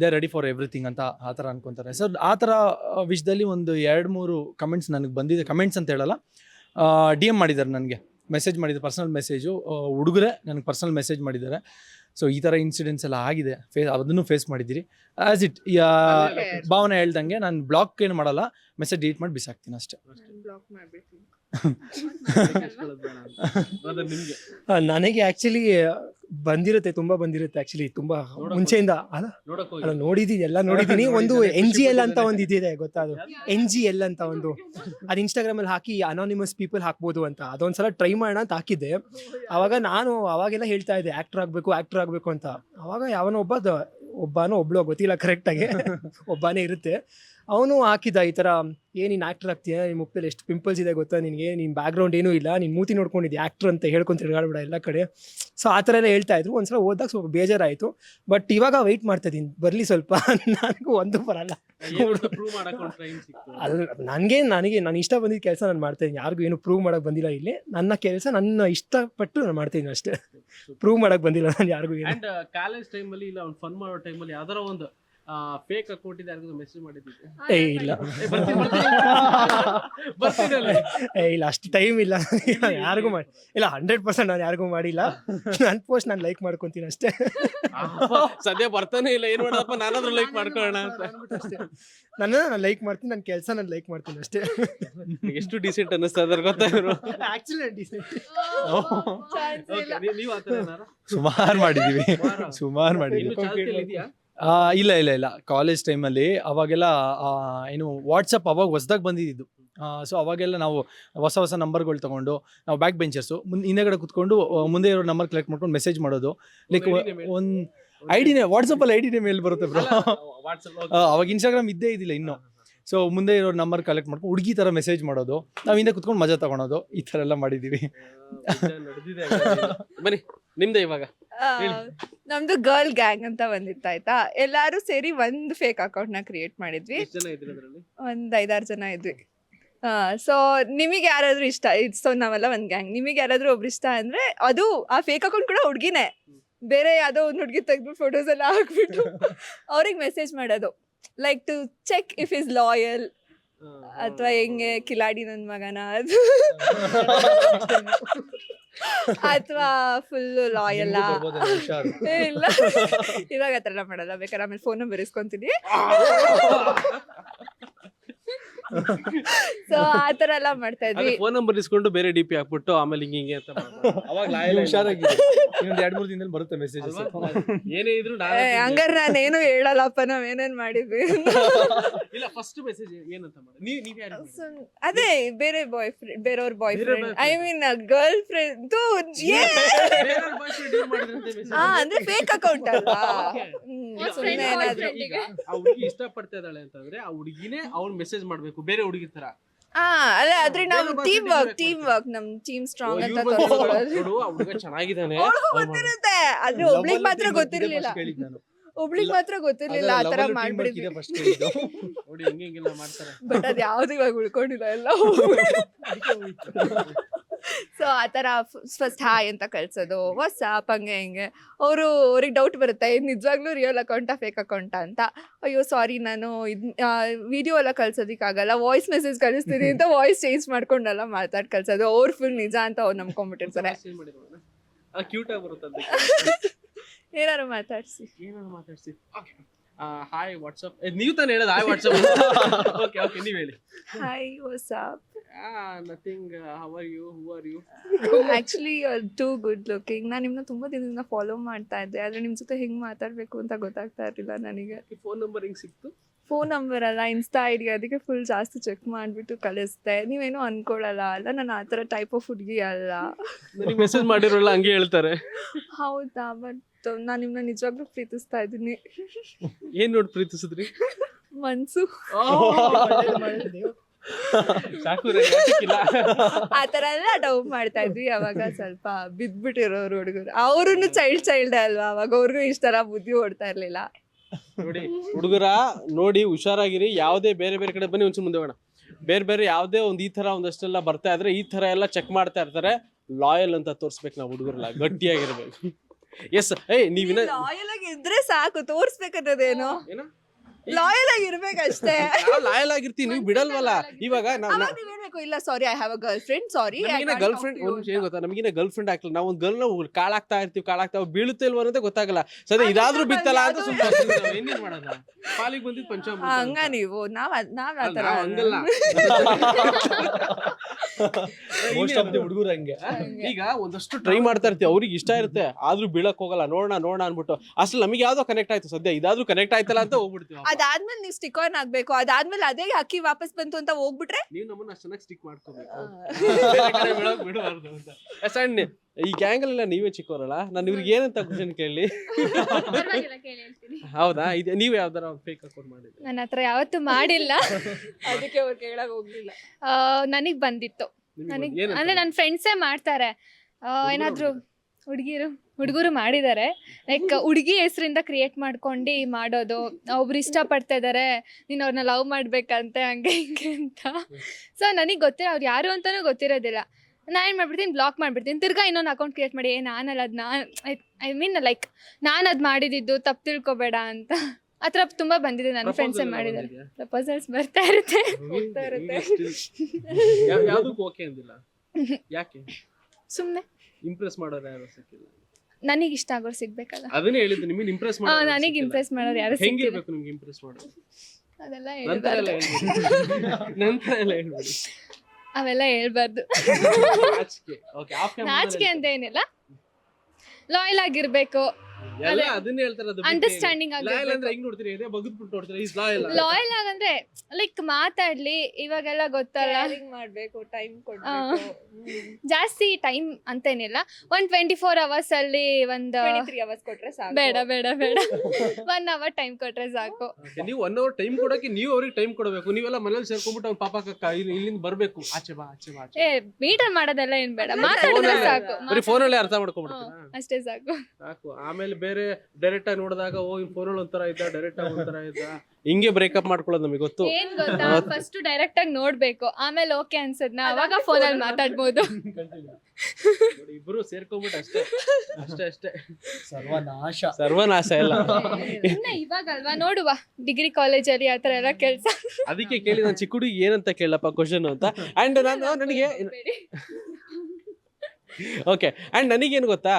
ದೇ ರೆಡಿ ಫಾರ್ ಎವ್ರಿಥಿಂಗ್ ಅಂತ ಆ ಥರ ಅನ್ಕೊತಾರೆ. ಸೊ ಆ ಥರ ವಿಷಯದಲ್ಲಿ ಒಂದು ಎರಡು ಮೂರು ಕಮೆಂಟ್ಸ್ ನನಗೆ ಬಂದಿದೆ. ಕಮೆಂಟ್ಸ್ ಅಂತ ಹೇಳಲ್ಲ ಡಿ ಎಂ ಮಾಡಿದ್ದಾರೆ ನನಗೆ. ಮೆಸೇಜ್ ಮಾಡಿದ್ದಾರೆ ಪರ್ಸನಲ್ ಮೆಸೇಜು ಹುಡುಗರೇ ನನಗೆ ಪರ್ಸನಲ್ ಮೆಸೇಜ್ ಮಾಡಿದ್ದಾರೆ. ಸೊ ಈ ಥರ ಇನ್ಸಿಡೆಂಟ್ಸ್ ಎಲ್ಲ ಆಗಿದೆ. ಫೇ ಅದನ್ನು ಫೇಸ್ ಮಾಡಿದ್ದೀರಿ. ಆ್ಯಸ್ ಇಟ್ ಭಾವನೆ ಹೇಳ್ದಂಗೆ ನಾನು ಬ್ಲಾಕ್ ಏನು ಮಾಡಲ್ಲ ಮೆಸೇಜ್ ಡಿಲೀಟ್ ಮಾಡಿ ಬಿಸಾಕ್ತೀನಿ ಅಷ್ಟೇ. [LAUGHS] ನನಗೆ ಆಕ್ಚುಲಿ ಬಂದಿರುತ್ತೆ ತುಂಬಾ ಬಂದಿರುತ್ತೆ ಆಕ್ಚುಲಿ ತುಂಬಾ ಮುಂಚೆಯಿಂದ. ಅಲ್ಲ? ನೋಡಿದೀನಿ ಅಲ್ಲ ಎಲ್ಲ ನೋಡಿದೀನಿ. ಒಂದು ಎನ್ ಜಿ ಎಲ್ ಅಂತ ಒಂದು ಇದಿದೆ ಗೊತ್ತಾ ಅದು? ಎನ್ ಜಿ ಎಲ್ ಅಂತ ಒಂದು. ಅದು ಇನ್ಸ್ಟಾಗ್ರಾಮಲ್ಲಿ ಹಾಕಿ ಅನಾನಿಮಸ್ ಪೀಪಲ್ ಹಾಕ್ಬೋದು ಅಂತ. ಅದೊಂದ್ಸಲ ಟ್ರೈ ಮಾಡೋಣ ಅಂತ ಹಾಕಿದ್ದೆ. ಅವಾಗ ನಾನು ಅವಾಗೆಲ್ಲ ಹೇಳ್ತಾ ಇದ್ದೆ ಆಕ್ಟರ್ ಆಗಬೇಕು ಆಕ್ಟರ್ ಆಗಬೇಕು ಅಂತ. ಅವಾಗ ಯಾವನೋ ಒಬ್ಬ ಒಬ್ಬನೋ ಒಬ್ಳು ಗೊತ್ತಿಲ್ಲ ಕರೆಕ್ಟಾಗಿ [LAUGHS] ಒಬ್ಬನೇ ಇರುತ್ತೆ. ಅವನು ಹಾಕಿದ ಈ ಥರ ಏನು ನೀನು ಆ್ಯಕ್ಟರ್ ಆಗ್ತೀಯ? ನಿಮ್ಮ ಮುಖದಲ್ಲಿ ಎಷ್ಟು ಪಿಂಪಲ್ಸ್ ಇದೆ ಗೊತ್ತಾ ನಿನಗೆ? ನಿನ್ನ ಬ್ಯಾಕ್ಗ್ರೌಂಡ್ ಏನೂ ಇಲ್ಲ. ನೀನು ಮೂತಿ ನೋಡ್ಕೊಂಡಿದ್ದೆ ಆ್ಯಕ್ಟ್ರ್ ಅಂತ ಹೇಳ್ಕೊಂತ ತಿರ್ಗಾಡ್ಬೇಡ ಎಲ್ಲ ಕಡೆ. ಸೊ ಆ ಥರ ಎಲ್ಲ ಹೇಳ್ತಾ ಇದ್ರು. ಒಂದ್ಸಲ ಓದಾಗ ಸ್ವಲ್ಪ ಬೇಜಾರಾಯಿತು. ಬಟ್ ಇವಾಗ ವೆಯ್ಟ್ ಮಾಡ್ತಾ ಇದ್ದೀನಿ ಬರಲಿ ಸ್ವಲ್ಪ. [LAUGHS] ನನಗೂ ಒಂದು ಬರಲ್ಲ. ಪ್ರೂವ್ ಮಾಡಕ್ ಒಂದು ಸಿಕ್ತು? ಅಲ್ಲ ನನಗೆ ನನಗೆ ನಾನು ಇಷ್ಟ ಬಂದಿದ್ದ ಕೆಲಸ ನಾನು ಮಾಡ್ತಾಯಿದ್ದೀನಿ ಯಾರಿಗೂ ಏನು ಪ್ರೂವ್ ಮಾಡೋಕೆ ಬಂದಿಲ್ಲ ಇಲ್ಲಿ. ನನ್ನ ಕೆಲಸ ನನ್ನ ಇಷ್ಟಪಟ್ಟು ನಾನು ಮಾಡ್ತೀನಿ ಅಷ್ಟೇ. ಪ್ರೂವ್ ಮಾಡೋಕೆ ಬಂದಿಲ್ಲ ನಾನು ಯಾರಿಗೂ ಕಾಲೇಜ್ ಟೈಮಲ್ಲಿ ಇಲ್ಲ ಅವ್ನು ಫನ್ ಮಾಡೋ ಟೈಮಲ್ಲಿ ಯಾವ್ದಾರ ಒಂದು ಫೇಕ್ ಅಕೌಂಟ್ ಇದೆ ಯಾರಿಗೂ ಮೆಸೇಜ್ ಮಾಡಿದ್ದೆ ಏ ಇಲ್ಲ. ಬರ್ತೀನಲ್ಲ? ಏ ಇಲ್ಲ ಅಷ್ಟು ಟೈಮ್ ಇಲ್ಲ. ಯಾರಿಗೂ ಮಾಡಿ ಇಲ್ಲ ಹಂಡ್ರೆಡ್ ಪರ್ಸೆಂಟ್ ನಾನು ಯಾರಿಗೂ ಮಾಡಿಲ್ಲ. ನನ್ನ ಪೋಸ್ಟ್ ನಾನು ಲೈಕ್ ಮಾಡ್ಕೊತೀನಿ ಅಷ್ಟೇ. ಸದ್ಯ ಬರ್ತಾನೆ ಇಲ್ಲ ಏನ್ ಮಾಡಪ್ಪ ನಾನಾದ್ರೂ ಲೈಕ್ ಮಾಡ್ಕೊಳ್ಳೋಣ ಅಂತ. ನನ್ನ ನಾನು ಲೈಕ್ ಮಾಡ್ತೀನಿ ನನ್ನ ಕೆಲಸ ನಾನು ಲೈಕ್ ಮಾಡ್ತೀನಿ ಅಷ್ಟೇ. ಎಷ್ಟು ಡಿಸೆಂಟ್ ಅನ್ನಿಸ್ತಾ ಇದಾರೆ ಗೊತ್ತಾ ಇವರು? ಆ್ಯಕ್ಚುಲಿ ನೀವು ಸುಮಾರು ಮಾಡಿದ್ದೀವಿ ಸುಮಾರಾ? ಸುಮಾರು ಆ, ಇಲ್ಲ ಇಲ್ಲ ಇಲ್ಲ. ಕಾಲೇಜ್ ಟೈಮಲ್ಲಿ ಅವಾಗೆಲ್ಲ ಆ, ಏನು ವಾಟ್ಸಪ್ ಅವಾಗ ಹೊಸ್ದಾಗಿ ಬಂದಿದ್ದು. ಸೊ ಅವಾಗೆಲ್ಲ ನಾವು ಹೊಸ ಹೊಸ ನಂಬರ್ಗಳು ತಗೊಂಡು ನಾವು ಬ್ಯಾಕ್ ಬೆಂಚರ್ಸು ಮುಂದೆ ಹಿಂದೆಗಡೆ ಕುತ್ಕೊಂಡು ಆ, ಮುಂದೆ ಇರೋ ನಂಬರ್ ಕಲೆಕ್ಟ್ ಮಾಡ್ಕೊಂಡು ಮೆಸೇಜ್ ಮಾಡೋದು. ಲೈಕ್ ಒಂದು ಐ ಡಿ ಒಂದು ಐಡಿನೇ ವಾಟ್ಸಪ್ಪಲ್ಲಿ ಐ ಡಿ ನೇಮ್ ಎಲ್ಲಿ ಬರುತ್ತೆ ಬ್ರೋ ವಾಟ್ಸಪ್ ಅವಾಗ ಇನ್ಸ್ಟಾಗ್ರಾಮ್ ಇದ್ದೇ ಇದ್ದಿಲ್ಲ ಇನ್ನು. ಸೊ ಮುಂದೆ ಇರೋ ನಂಬರ್ ಕಲೆಕ್ಟ್ ಮಾಡ್ಕೊಂಡು ಹುಡುಗಿ ಥರ ಮೆಸೇಜ್ ಮಾಡೋದು. ನಾವು ಹಿಂದೆ ಕುತ್ಕೊಂಡು ಮಜಾ ತಗೊಳೋದು. ಈ ಥರ ಎಲ್ಲ ಮಾಡಿದ್ದೀವಿ ನಡೆದಿದೆ ಬನ್ನಿ. ನಿಮ್ದೆ ಇವಾಗ? ಆ, ನಮ್ದು ಗರ್ಲ್ ಗ್ಯಾಂಗ್ ಅಂತ ಬಂದಿತ್ತು ಆಯ್ತಾ ಎಲ್ಲಾರು ಸೇರಿ ಒಂದು ಫೇಕ್ ಅಕೌಂಟ್ನ ಕ್ರಿಯೇಟ್ ಮಾಡಿದ್ವಿ. ಎಷ್ಟು ಜನ ಇದ್ರಿ ಅದ್ರಲ್ಲಿ? ಒಂದ್ ಐದಾರು ಜನ ಇದ್ವಿ. ಸೊ ನಿಮಗೆ ಯಾರಾದ್ರೂ ಇಷ್ಟ ಸೊ ನಾವೆಲ್ಲ ಒಂದ್ ಗ್ಯಾಂಗ್. ನಿಮಗೆ ಯಾರಾದ್ರೂ ಒಬ್ರು ಇಷ್ಟ ಅಂದ್ರೆ ಅದು ಆ ಫೇಕ್ ಅಕೌಂಟ್ ಕೂಡ ಹುಡ್ಗಿನೇ. ಬೇರೆ ಯಾವ್ದೋ ಒಂದು ಹುಡುಗಿ ತೆಗೆದು ಫೋಟೋಸ್ ಎಲ್ಲ ಹಾಕ್ಬಿಟ್ಟು ಅವ್ರಿಗೆ ಮೆಸೇಜ್ ಮಾಡೋದು. Like to check if is loyal ಅಥವಾ ಹೆಂಗೆ ಕಿಲಾಡಿ ನನ್ ಮಗನ ಅದು. [LAUGHS] [LAUGHS] ಅಥವಾ ಫುಲ್ ಲಾಯಲ್ ಹುಷಾರು. ಏ, ಇಲ್ಲ. ಇವಾಗ ಆತರ ಮಾಡಲ್ಲ. ಬೇಕಾದ್ರೆ ಆಮೇಲೆ ಫೋನ್ ನಂಬರ್ ಇಸ್ಕೊಂತೀನಿ. [LAUGHS] [LAUGHS] ಸೊ ಆ ತರ ಎಲ್ಲ ಮಾಡ್ತಾ ಇದ್ವಿ. ಫೋನ್ ನಂಬರ್ ಇಸ್ಕೊಂಡು ಬೇರೆ ಡಿ ಪಿ ಹಾಕ್ಬಿಟ್ಟು ಆಮೇಲೆ ಹಿಂಗೆ ಹಿಂಗೆ ಅಂತ ಮಾಡ್ತಾರೆ. ಅವಾಗ ಲಾಯಲ್ ಹುಷಾರಾಗಿದೆ. ಇನ್ನೊಂದು ಎರಡು ಮೂರು ದಿನದಲ್ಲಿ ಬರುತ್ತೆ ಮೆಸೇಜಸ್ [LAUGHS] ಏನೇ ಇದ್ರು ಏ, ನಾನೇ ಹಂಗಾರೆ ನಾನೇನು ಹೇಳಲ್ಲಪ್ಪ ನಾವ್ ಏನೇನ್ ಮಾಡಿದ್ವಿ. ಇಲ್ಲ ಫಸ್ಟ್ ಮೆಸೇಜ್ ಏನಂತ ಮಾಡಿ. ನೀವ್ ನೀವ್ ಯಾರು So, ಅದೇ ಬೇರೆ ಬಾಯ್ ಫ್ರೆಂಡ್ ಬೇರೆಯವ್ರ ಬಾಯ್ ಬೇರೆ friend boyfriend. I mean girlfriend ಹಾ ಅಂದ್ರೆ ಫೇಕ್ ಅಕೌಂಟ್ ಅಲ್ವಾ? Okay. ಹ್ಮ್, ಸುಮ್ನೆ friend, ಏನಾದ್ರು. boyfriend. ಈಗ ಆ ಹುಡುಗಿ ಇಷ್ಟ ಪಡ್ತಾ ಇದ್ದಾಳೆ ಅಂತಂದ್ರೆ ಆ ಹುಡುಗಿನೇ ಅವ್ನ್ ಮೆಸೇಜ್ ಮಾಡ್ಬೇಕು. ಬೇರೆ ಹುಡುಗಿ ತರ. ಹಾ ಅಲ್ಲ ಆದ್ರೆ ನಾವು ಟೀಮ್ ವರ್ಕ್ ಟೀಮ್ ವರ್ಕ್ ನಮ್ ಟೀಮ್ ಸ್ಟ್ರಾಂಗ್ ಅಂತ ಇವ್ರು ಬಂದು ನೋಡು ಆ ಹುಡುಗ ಚೆನ್ನಾಗಿದ್ದಾನೆ. ಅವ್ಳಿಗೂ ಗೊತ್ತಿರುತ್ತೆ. ಆದ್ರೆ ಒಬ್ಳಿಗ್ ಮಾತ್ರ ಗೊತ್ತಿರ್ಲಿಲ್ಲ. ಒಬ್ಳಿಗ್ ಮಾತ್ರ ಗೊತ್ತಿರ್ಲಿಲ್ಲ ಆ ತರ ಮಾಡ್ಬಿಡಿದ್ವಿ [LAUGHS] ನೋಡಿ ಹಿಂಗೆ ಹಿಂಗೆಲ್ಲ ಮಾಡ್ತಾರೆ. ಬಟ್ ಅದ್ ಯಾವ್ದು ಇವಾಗ ಉಳ್ಕೊಂಡಿಲ್ಲ ಎಲ್ಲ. [LAUGHS] ಸೊ ಆ ಥರ ಫಸ್ಟ್ ಹಾಯ್ ಅಂತ ಕಳ್ಸೋದು ಹೊಸ ಹಂಗೆ ಹಿಂಗೆ. ಅವರು ಅವ್ರಿಗೆ ಡೌಟ್ ಬರುತ್ತೆ ಇದು ನಿಜವಾಗ್ಲೂ ರಿಯಲ್ ಅಕೌಂಟಾ ಫೇಕ್ ಅಕೌಂಟಾ ಅಂತ. ಅಯ್ಯೋ ಸಾರಿ ನಾನು ಇದು ವಿಡಿಯೋ ಎಲ್ಲ ಕಳ್ಸೋದಕ್ಕಾಗಲ್ಲ ವಾಯ್ಸ್ ಮೆಸೇಜ್ ಕಳಿಸ್ತೀನಿ ಅಂತ ವಾಯ್ಸ್ ಚೇಂಜ್ ಮಾಡ್ಕೊಂಡೆಲ್ಲ ಮಾತಾಡ್ ಕಳ್ಸೋದು. ಅವ್ರು ಫುಲ್ ನಿಜ ಅಂತ ಅವ್ರು ನಂಬ್ಕೊಂಡ್ಬಿಟ್ಟಿರ್ತಾರೆ. [LAUGHS] ಏನಾರು ಮಾತಾಡ್ಸಿ. ಏನಾದ್ರು ಮಾತಾಡ್ಸಿ. ಹಾಯ್ ವಾಟ್ಸಪ್ ನೀವು ತಾನೇ ಹೇಳೋದು ಹಾಯ್ ವಾಟ್ಸಪ್ ಓಕೆ ಓಕೆ ನೀವು ಹೇಳಿ. Hi what's up nothing how are you who are you actually too good looking ನಾನು ನಿಮ್ಮನ್ನ ತುಂಬಾ ದಿನದಿಂದ ಫಾಲೋ ಮಾಡ್ತಾ ಇದ್ದೆ ಆದ್ರೆ ನಿಮ್ಮ ಜೊತೆ ಹೆಂಗ್ ಮಾತಾಡ್ಬೇಕು ಅಂತ ಗೊತ್ತಾಗ್ತಾ ಇರ್ಲಿಲ್ಲ ನನಗೆ. ಫೋನ್ ನಂಬರ್ ಹಿಂಗ್ ಸಿಕ್ತು? ಫೋನ್ ನಂಬರ್ ಅಲ್ಲ ಇನ್ಸ್ಟಾ ಐ ಡಿ ಅದಕ್ಕೆ ಫುಲ್ ಜಾಸ್ತಿ ಚೆಕ್ ಮಾಡಿಬಿಟ್ಟು ಕಳಿಸ್ದೆ. ನೀವೇನು ಅನ್ಕೊಳ್ಳಲ್ಲ ಅಲ್ಲ ನಾನು ಆ ಥರ ಟೈಪ್ ಆಫ್ ಹುಡುಗಿ ಅಲ್ಲ. ನನಗೆ ಮೆಸೇಜ್ ಮಾಡಿರೋಲ್ಲ ಹಂಗೆ ಹೇಳ್ತಾರೆ. ಹೌದಾ ಬಟ್ ನಾನು ನಿಮ್ಮನ್ನ ನಿಜವಾಗ್ಲೂ ಪ್ರೀತಿಸ್ತಾ ಇದ್ದೀನಿ. ಏನ್ ನೋಡಿ ಪ್ರೀತಿಸಿದ್ರಿ? ಮನ್ಸು. ಸಾಕು? ಆ ಥರ ಎಲ್ಲ ಡೌ ಮಾಡ್ತಾ ಇದ್ವಿ ಅವಾಗ ಸ್ವಲ್ಪ ಬಿದ್ಬಿಟ್ಟಿರೋರು ಹುಡುಗರು. ಅವ್ರು ಚೈಲ್ಡ್ ಚೈಲ್ಡ್ ಅಲ್ವಾ ಅವಾಗ ಅವ್ರಿಗೂ ಇಷ್ಟರ ಬುದ್ಧಿ ಓಡ್ತಾ ಇರ್ಲಿಲ್ಲ. ನೋಡಿ ಹುಡುಗರ ನೋಡಿ ಹುಷಾರಾಗಿರಿ. ಯಾವುದೇ ಬೇರೆ ಬೇರೆ ಕಡೆ ಬನ್ನಿ ಒಂಚೂರು ಮುಂದೆ ಹೋಗೋಣ. ಬೇರೆ ಬೇರೆ ಯಾವುದೇ ಒಂದು ಈ ತರ ಒಂದಷ್ಟೆಲ್ಲ ಬರ್ತಾ ಇದ್ರೆ ಈ ತರ ಎಲ್ಲ ಚೆಕ್ ಮಾಡ್ತಾ ಇರ್ತಾರೆ. ಲಾಯಲ್ ಅಂತ ತೋರಿಸ್ಬೇಕು ನಾವು ಹುಡುಗರಲ್ಲ. ಗಟ್ಟಿಯಾಗಿರ್ಬೇಕು. ಎಸ್ ಏಯ್ ನೀವಿನ ಲಾಯಲ್ ಆಗಿ ಇದ್ರೆ ಸಾಕು ತೋರ್ಸ್ಬೇಕನ್ನೋದೇನು ಏನ? ಲಾಯಲ್ ಆಗಿ ಇರ್ಬೇಕಷ್ಟೇ ನಾವು ಲಾಯಲ್ ಆಗಿರ್ತೀನಿ ನೀವು ಬಿಡಲ್ವಲ್ಲ. ಇವಾಗ ನಾವು ಅವಾಗ ನೀವ್ ಹೇಳ್ಬೇಕು ಇಲ್ಲ sorry I have a girlfriend sorry ನಮಗಿನ girlfriend ಒಂದು ಏನ್ ಗೊತ್ತಾ? ನಮಗಿನ ಗರ್ಲ್ ಫ್ರೆಂಡ್ ಆಗ್ಲಿಲ್ಲ ನಾವು ಒಂದು ಗರ್ಲ್ ಕಾಳಾಗ್ತಾ ಇರ್ತೀವಿ ಕಾಳಾಗ್ತಾ ಬೀಳುತ್ತೆ ಇಲ್ವ ಅನ್ನೋದೇ ಗೊತ್ತಾಗಲ್ಲ. ಸದ್ಯ ಇದಾದ್ರೂ ಬಿತ್ತಲ್ಲ ಅಂತ ಸುಮ್ಮನೆ ಪಾಲಿಗೆ ಬಂದಿದ್ ಪಂಚಾಮೃತ ಹಂಗ ನೀವು ನಾವ್ ಅದ್- ನಾವ್ ಆ ತರ ಹಂಗಲ್ಲ. ಮೋಸ್ಟ್ ಆಫ್ ದಿ ಹುಡುಗರು ಹಂಗೆ. ಈಗ ಒಂದಷ್ಟು ಟ್ರೈ ಮಾಡ್ತಾ ಇರ್ತೀವಿ. ಅವ್ರಿಗೆ ಇಷ್ಟ ಇರುತ್ತೆ. ಆದ್ರೂ ಬೀಳಕ್ ಹೋಗಲ್ಲ. ನೋಡೋಣ ನೋಡೋಣ ಅನ್ಬಿಟ್ಟು ಅಸಲು ನಮಗೆ ಯಾವ್ದೋ ಕನೆಕ್ಟ್ ಆಯ್ತು ಸದ್ಯ. ಇದಾದ್ರೂ ಕನೆಕ್ಟ್ ಆಯ್ತಲ್ಲ ಅಂತ ಹೋಗ್ಬಿಡ್ತೀವಿ. ಅದಾದ್ಮೇಲೆ ನೀವು ಸ್ಟಿಕ್ ಆನ್ ಆಗ್ಬೇಕು. ಅದಾದ್ಮೇಲೆ ಅದೇ ಅಕ್ಕಿ ವಾಪಸ್ ಬಂತು ಅಂತ ಹೋಗ್ಬಿಟ್ರೆ? ನೀವು ನಮ್ಮನ್ನ ಅಷ್ಟು ಚೆನ್ನಾಗಿ ಸ್ಟಿಕ್ ಮಾಡ್ಕೋಬೇಕು. ಅಂಡ್ ಈ ಗ್ಯಾಂಗ್ ಅಲ್ಲೆಲ್ಲ ನೀವೇ ಚಿಕ್ಕವರಲ್ಲ ನಾನು ಇವ್ರಿಗೆ ಏನಂತ ಕ್ವಶನ್ ಕೇಳಿ? ಪರವಾಗಿಲ್ಲ ಕೇಳಿ ಹೇಳ್ತೀನಿ. ಹೌದಾ? ಇದು ನೀವು ಯಾವ್ದಾರ ಒಂದು ಫೇಕ್ ಅಕೌಂಟ್ ಮಾಡಿದ್ರಿ? ನನ್ನ ಹತ್ರ ಯಾವತ್ತೂ ಮಾಡಿಲ್ಲ. ಅದಕ್ಕೆ ಅವ್ರು ಕೇಳಕ್ ಹೋಗ್ಲಿಲ್ಲ. ನನಗೆ ಬಂದಿತ್ತು. ನನಗೆ ಅಂದ್ರೆ ನನ್ನ ಫ್ರೆಂಡ್ಸೇ ಮಾಡ್ತಾರೆ. ಆ, ಏನಾದ್ರು ಹುಡುಗಿರು? ಹುಡುಗರು ಮಾಡಿದ್ದಾರೆ ಲೈಕ್ ಹುಡುಗಿ ಹೆಸರಿಂದ ಕ್ರಿಯೇಟ್ ಮಾಡ್ಕೊಂಡು ಮಾಡೋದು. ಒಬ್ರು ಇಷ್ಟಪಡ್ತಾ ಇದ್ದಾರೆ ನೀನು ಅವ್ರನ್ನ ಲವ್ ಮಾಡ್ಬೇಕಂತೆ ಹಂಗೆ ಹಿಂಗೆ ಅಂತ. ಸೊ ನನಗೆ ಗೊತ್ತಿಲ್ಲ ಅವ್ರು ಯಾರು ಅಂತಲೂ ಗೊತ್ತಿರೋದಿಲ್ಲ. ನಾನು ಏನು ಮಾಡ್ಬಿಡ್ತೀನಿ? ಬ್ಲಾಕ್ ಮಾಡ್ಬಿಡ್ತೀನಿ. ತಿರ್ಗಾ ಇನ್ನೊಂದು ಅಕೌಂಟ್ ಕ್ರಿಯೇಟ್ ಮಾಡಿ ಏ ನಾನಲ್ಲ ಅದು ನಾನು ಐ ಮೀನ್ ಲೈಕ್ ನಾನು ಅದು ಮಾಡಿದ್ದು ತಪ್ಪು ತಿಳ್ಕೊಬೇಡ ಅಂತ. ಆ ಥರ ತುಂಬ ಬಂದಿದೆ ನನ್ನ ಫ್ರೆಂಡ್ಸ್ ಏನು ಮಾಡಿದ್ದಾರೆ? ಪ್ರಪೋಸಲ್ಸ್ ಬರ್ತಾ ಇರುತ್ತೆ. ಹೋಗ್ತಾ ಇರುತ್ತೆ. [LAUGHS] ಯಾಕೆ? ಸುಮ್ಮನೆ ಇಂಪ್ರೆಸ್ ಮಾಡೋರು ಯಾರು ಸಿಕ್ಕಿಲ್ಲ. ನನಗೆ ಇಷ್ಟ ಆಗೋರು ಸಿಗ್ಬೇಕಲ್ಲ. ಅದನ್ನೇ ಹೇಳಿದ್ದು ನಿಮಗೆ ಇಂಪ್ರೆಸ್ ಹಾ ನನಗೆ ಇಂಪ್ರೆಸ್ ಮಾಡೋರು ಯಾರು ಸಿಕ್ಕಿಲ್ಲ ಹೆಂಗಿರ್ಬೇಕು ನಿಮ್ಗೆ ಇಂಪ್ರೆಸ್ ಮಾಡೋದು ಅದೆಲ್ಲ ನಂತರ ಎಲ್ಲ ಹೇಳ್ಬಾರ್ದು. ಹೇಳ್ಬಿಡಿ ನಂತರ ಎಲ್ಲ ಹೇಳ್ಬಿಡಿ ಅವೆಲ್ಲ ಹೇಳ್ಬಾರ್ದು. ನಾಚಿಕೆ. ಓಕೆ ಆಫ್ ನಾಚಿಕೆ ಅಂತ ಏನಿಲ್ಲ. ಲಾಯಲ್ ಆಗಿರ್ಬೇಕು. ಎಲ್ಲ ಅದೇ. ಅದನ್ನೇ ಹೇಳ್ತಾರೆ ಅದು ಅಂಡರ್ಸ್ಟ್ಯಾಂಡಿಂಗ್ ಲಾಯಲ್ ಅಂದ್ರೆ ಆಗಿರ್ಬೇಕು ಹೆಂಗ್ ನೋಡ್ತೀರಿ? ಅದೇ ಬಗ್ದ್ಬಿಟ್ಟು ನೋಡ್ತೀರಾ? ಈಸ್ ಲಾಯಲ್ ಲಾಯಲ್ ಆಗಂದ್ರೆ ಲೈಕ್ ಮಾತಾಡ್ಲಿ ಇವಾಗೆಲ್ಲ ಗೊತ್ತಲ್ಲ. Caring ಮಾಡ್ಬೇಕು ಟೈಮ್ ಕೊಡ್ಬೇಕು. ಜಾಸ್ತಿ ಟೈಮ್ ಅಂತೇನಿಲ್ಲ ಒಂದ್ ಟ್ವೆಂಟಿ ಫೋರ್ ಅವರ್ಸ್ ಅಲ್ಲಿ ಒಂದ್ ತ್ರೀ ಅವರ್ಸ್ ಕೊಟ್ರೆ ಸಾಕು. ಬೇಡ ಬೇಡ ಬೇಡ. ಒನ್ ಅವರ್ ಟೈಮ್ ಕೊಟ್ರೆ ಸಾಕು. ನೀವು ಒನ್ ಅವರ್ ಟೈಮ್ ಕೊಡಕ್ಕೆ ನೀವು ಅವ್ರಿಗೆ ಟೈಮ್ ಕೊಡಬೇಕು. ನೀವೆಲ್ಲ ಮನೇಲಿ ಸೇರ್ಕೊಂಡ್ಬಿಟ್ಟು ಅವ್ನ ಪಾಪ ಕಕ್ಕ ಇಲ್ಲಿ- ಇಲ್ಲಿಂದ ಬರ್ಬೇಕು. ಆಚೆ ಬಾ ಆಚೆ ಬಾ ಆಚೆ ಏ ಮೀಟರ್ ಮಾಡೋದೆಲ್ಲ ಏನ್ ಬೇಡ. ಮಾತಾಡಿದ್ರೆ ಸಾಕು. ಬರೀ ಫೋನಲ್ಲೇ ಅರ್ಥ ಮಾಡ್ಕೊಂಡ್ಬಿಡ್ತೀರಾ ಅಷ್ಟೇ ಸಾಕು. ಸಾಕು. ಆಮೇಲೆ ಬೇರೆ ಡೈರೆಕ್ಟ್ ಆಗಿ ನೋಡಿದಾಗ ಓ ಇನ್ ಫೋನಲ್ಲಿ ಒಂಥರ ಇದ್ದ ಡೈರೆಕ್ಟ್ ಆಗಿ ಒಂಥರ ಇದ್ದ. ಹಿಂಗೆ ಬ್ರೇಕಪ್ ಮಾಡ್ಕೊಳ್ಳೋದು ನಮಗೆ ಗೊತ್ತು. ಏನ್ ಗೊತ್ತಾ? ಫಸ್ಟ್ ಡೈರೆಕ್ಟ್ ಆಗಿ ನೋಡ್ಬೇಕು. ಆಮೇಲೆ ಓಕೆ ಅನ್ಸದ್ನ ಅವಾಗ ಅಲ್ಲಿ ಮಾತಾಡ್ಬೋದು. ನೋಡಿ, ಇಬ್ರು ಸೇರ್ಕೊಂಡ್ಬಿಟ್ಟು ಅಷ್ಟೇ. ಅಷ್ಟೇ ಅಷ್ಟೇ. ಸರ್ವನಾಶ. ಸರ್ವನಾಶ ಎಲ್ಲ. ಇನ್ನ ಇವಾಗ ಅಲ್ವಾ ನೋಡುವ. ಡಿಗ್ರಿ ಕಾಲೇಜಲ್ಲಿ ಅಲ್ಲಿ ಆತರ ಎಲ್ಲ ಕೆಲಸ. ಅದಕ್ಕೆ ಕೇಳಿ ನಾನು ಚಿಕ್ಕ ಹುಡುಗಿ ಏನಂತ ಕೇಳಪ್ಪ ಕ್ವಶನ್ ಅಂತ. ಅಂಡ್ ನಾನು ನನಗೆ ಓಕೆ ಆ್ಯಂಡ್ ನನಗೇನು ಗೊತ್ತಾ?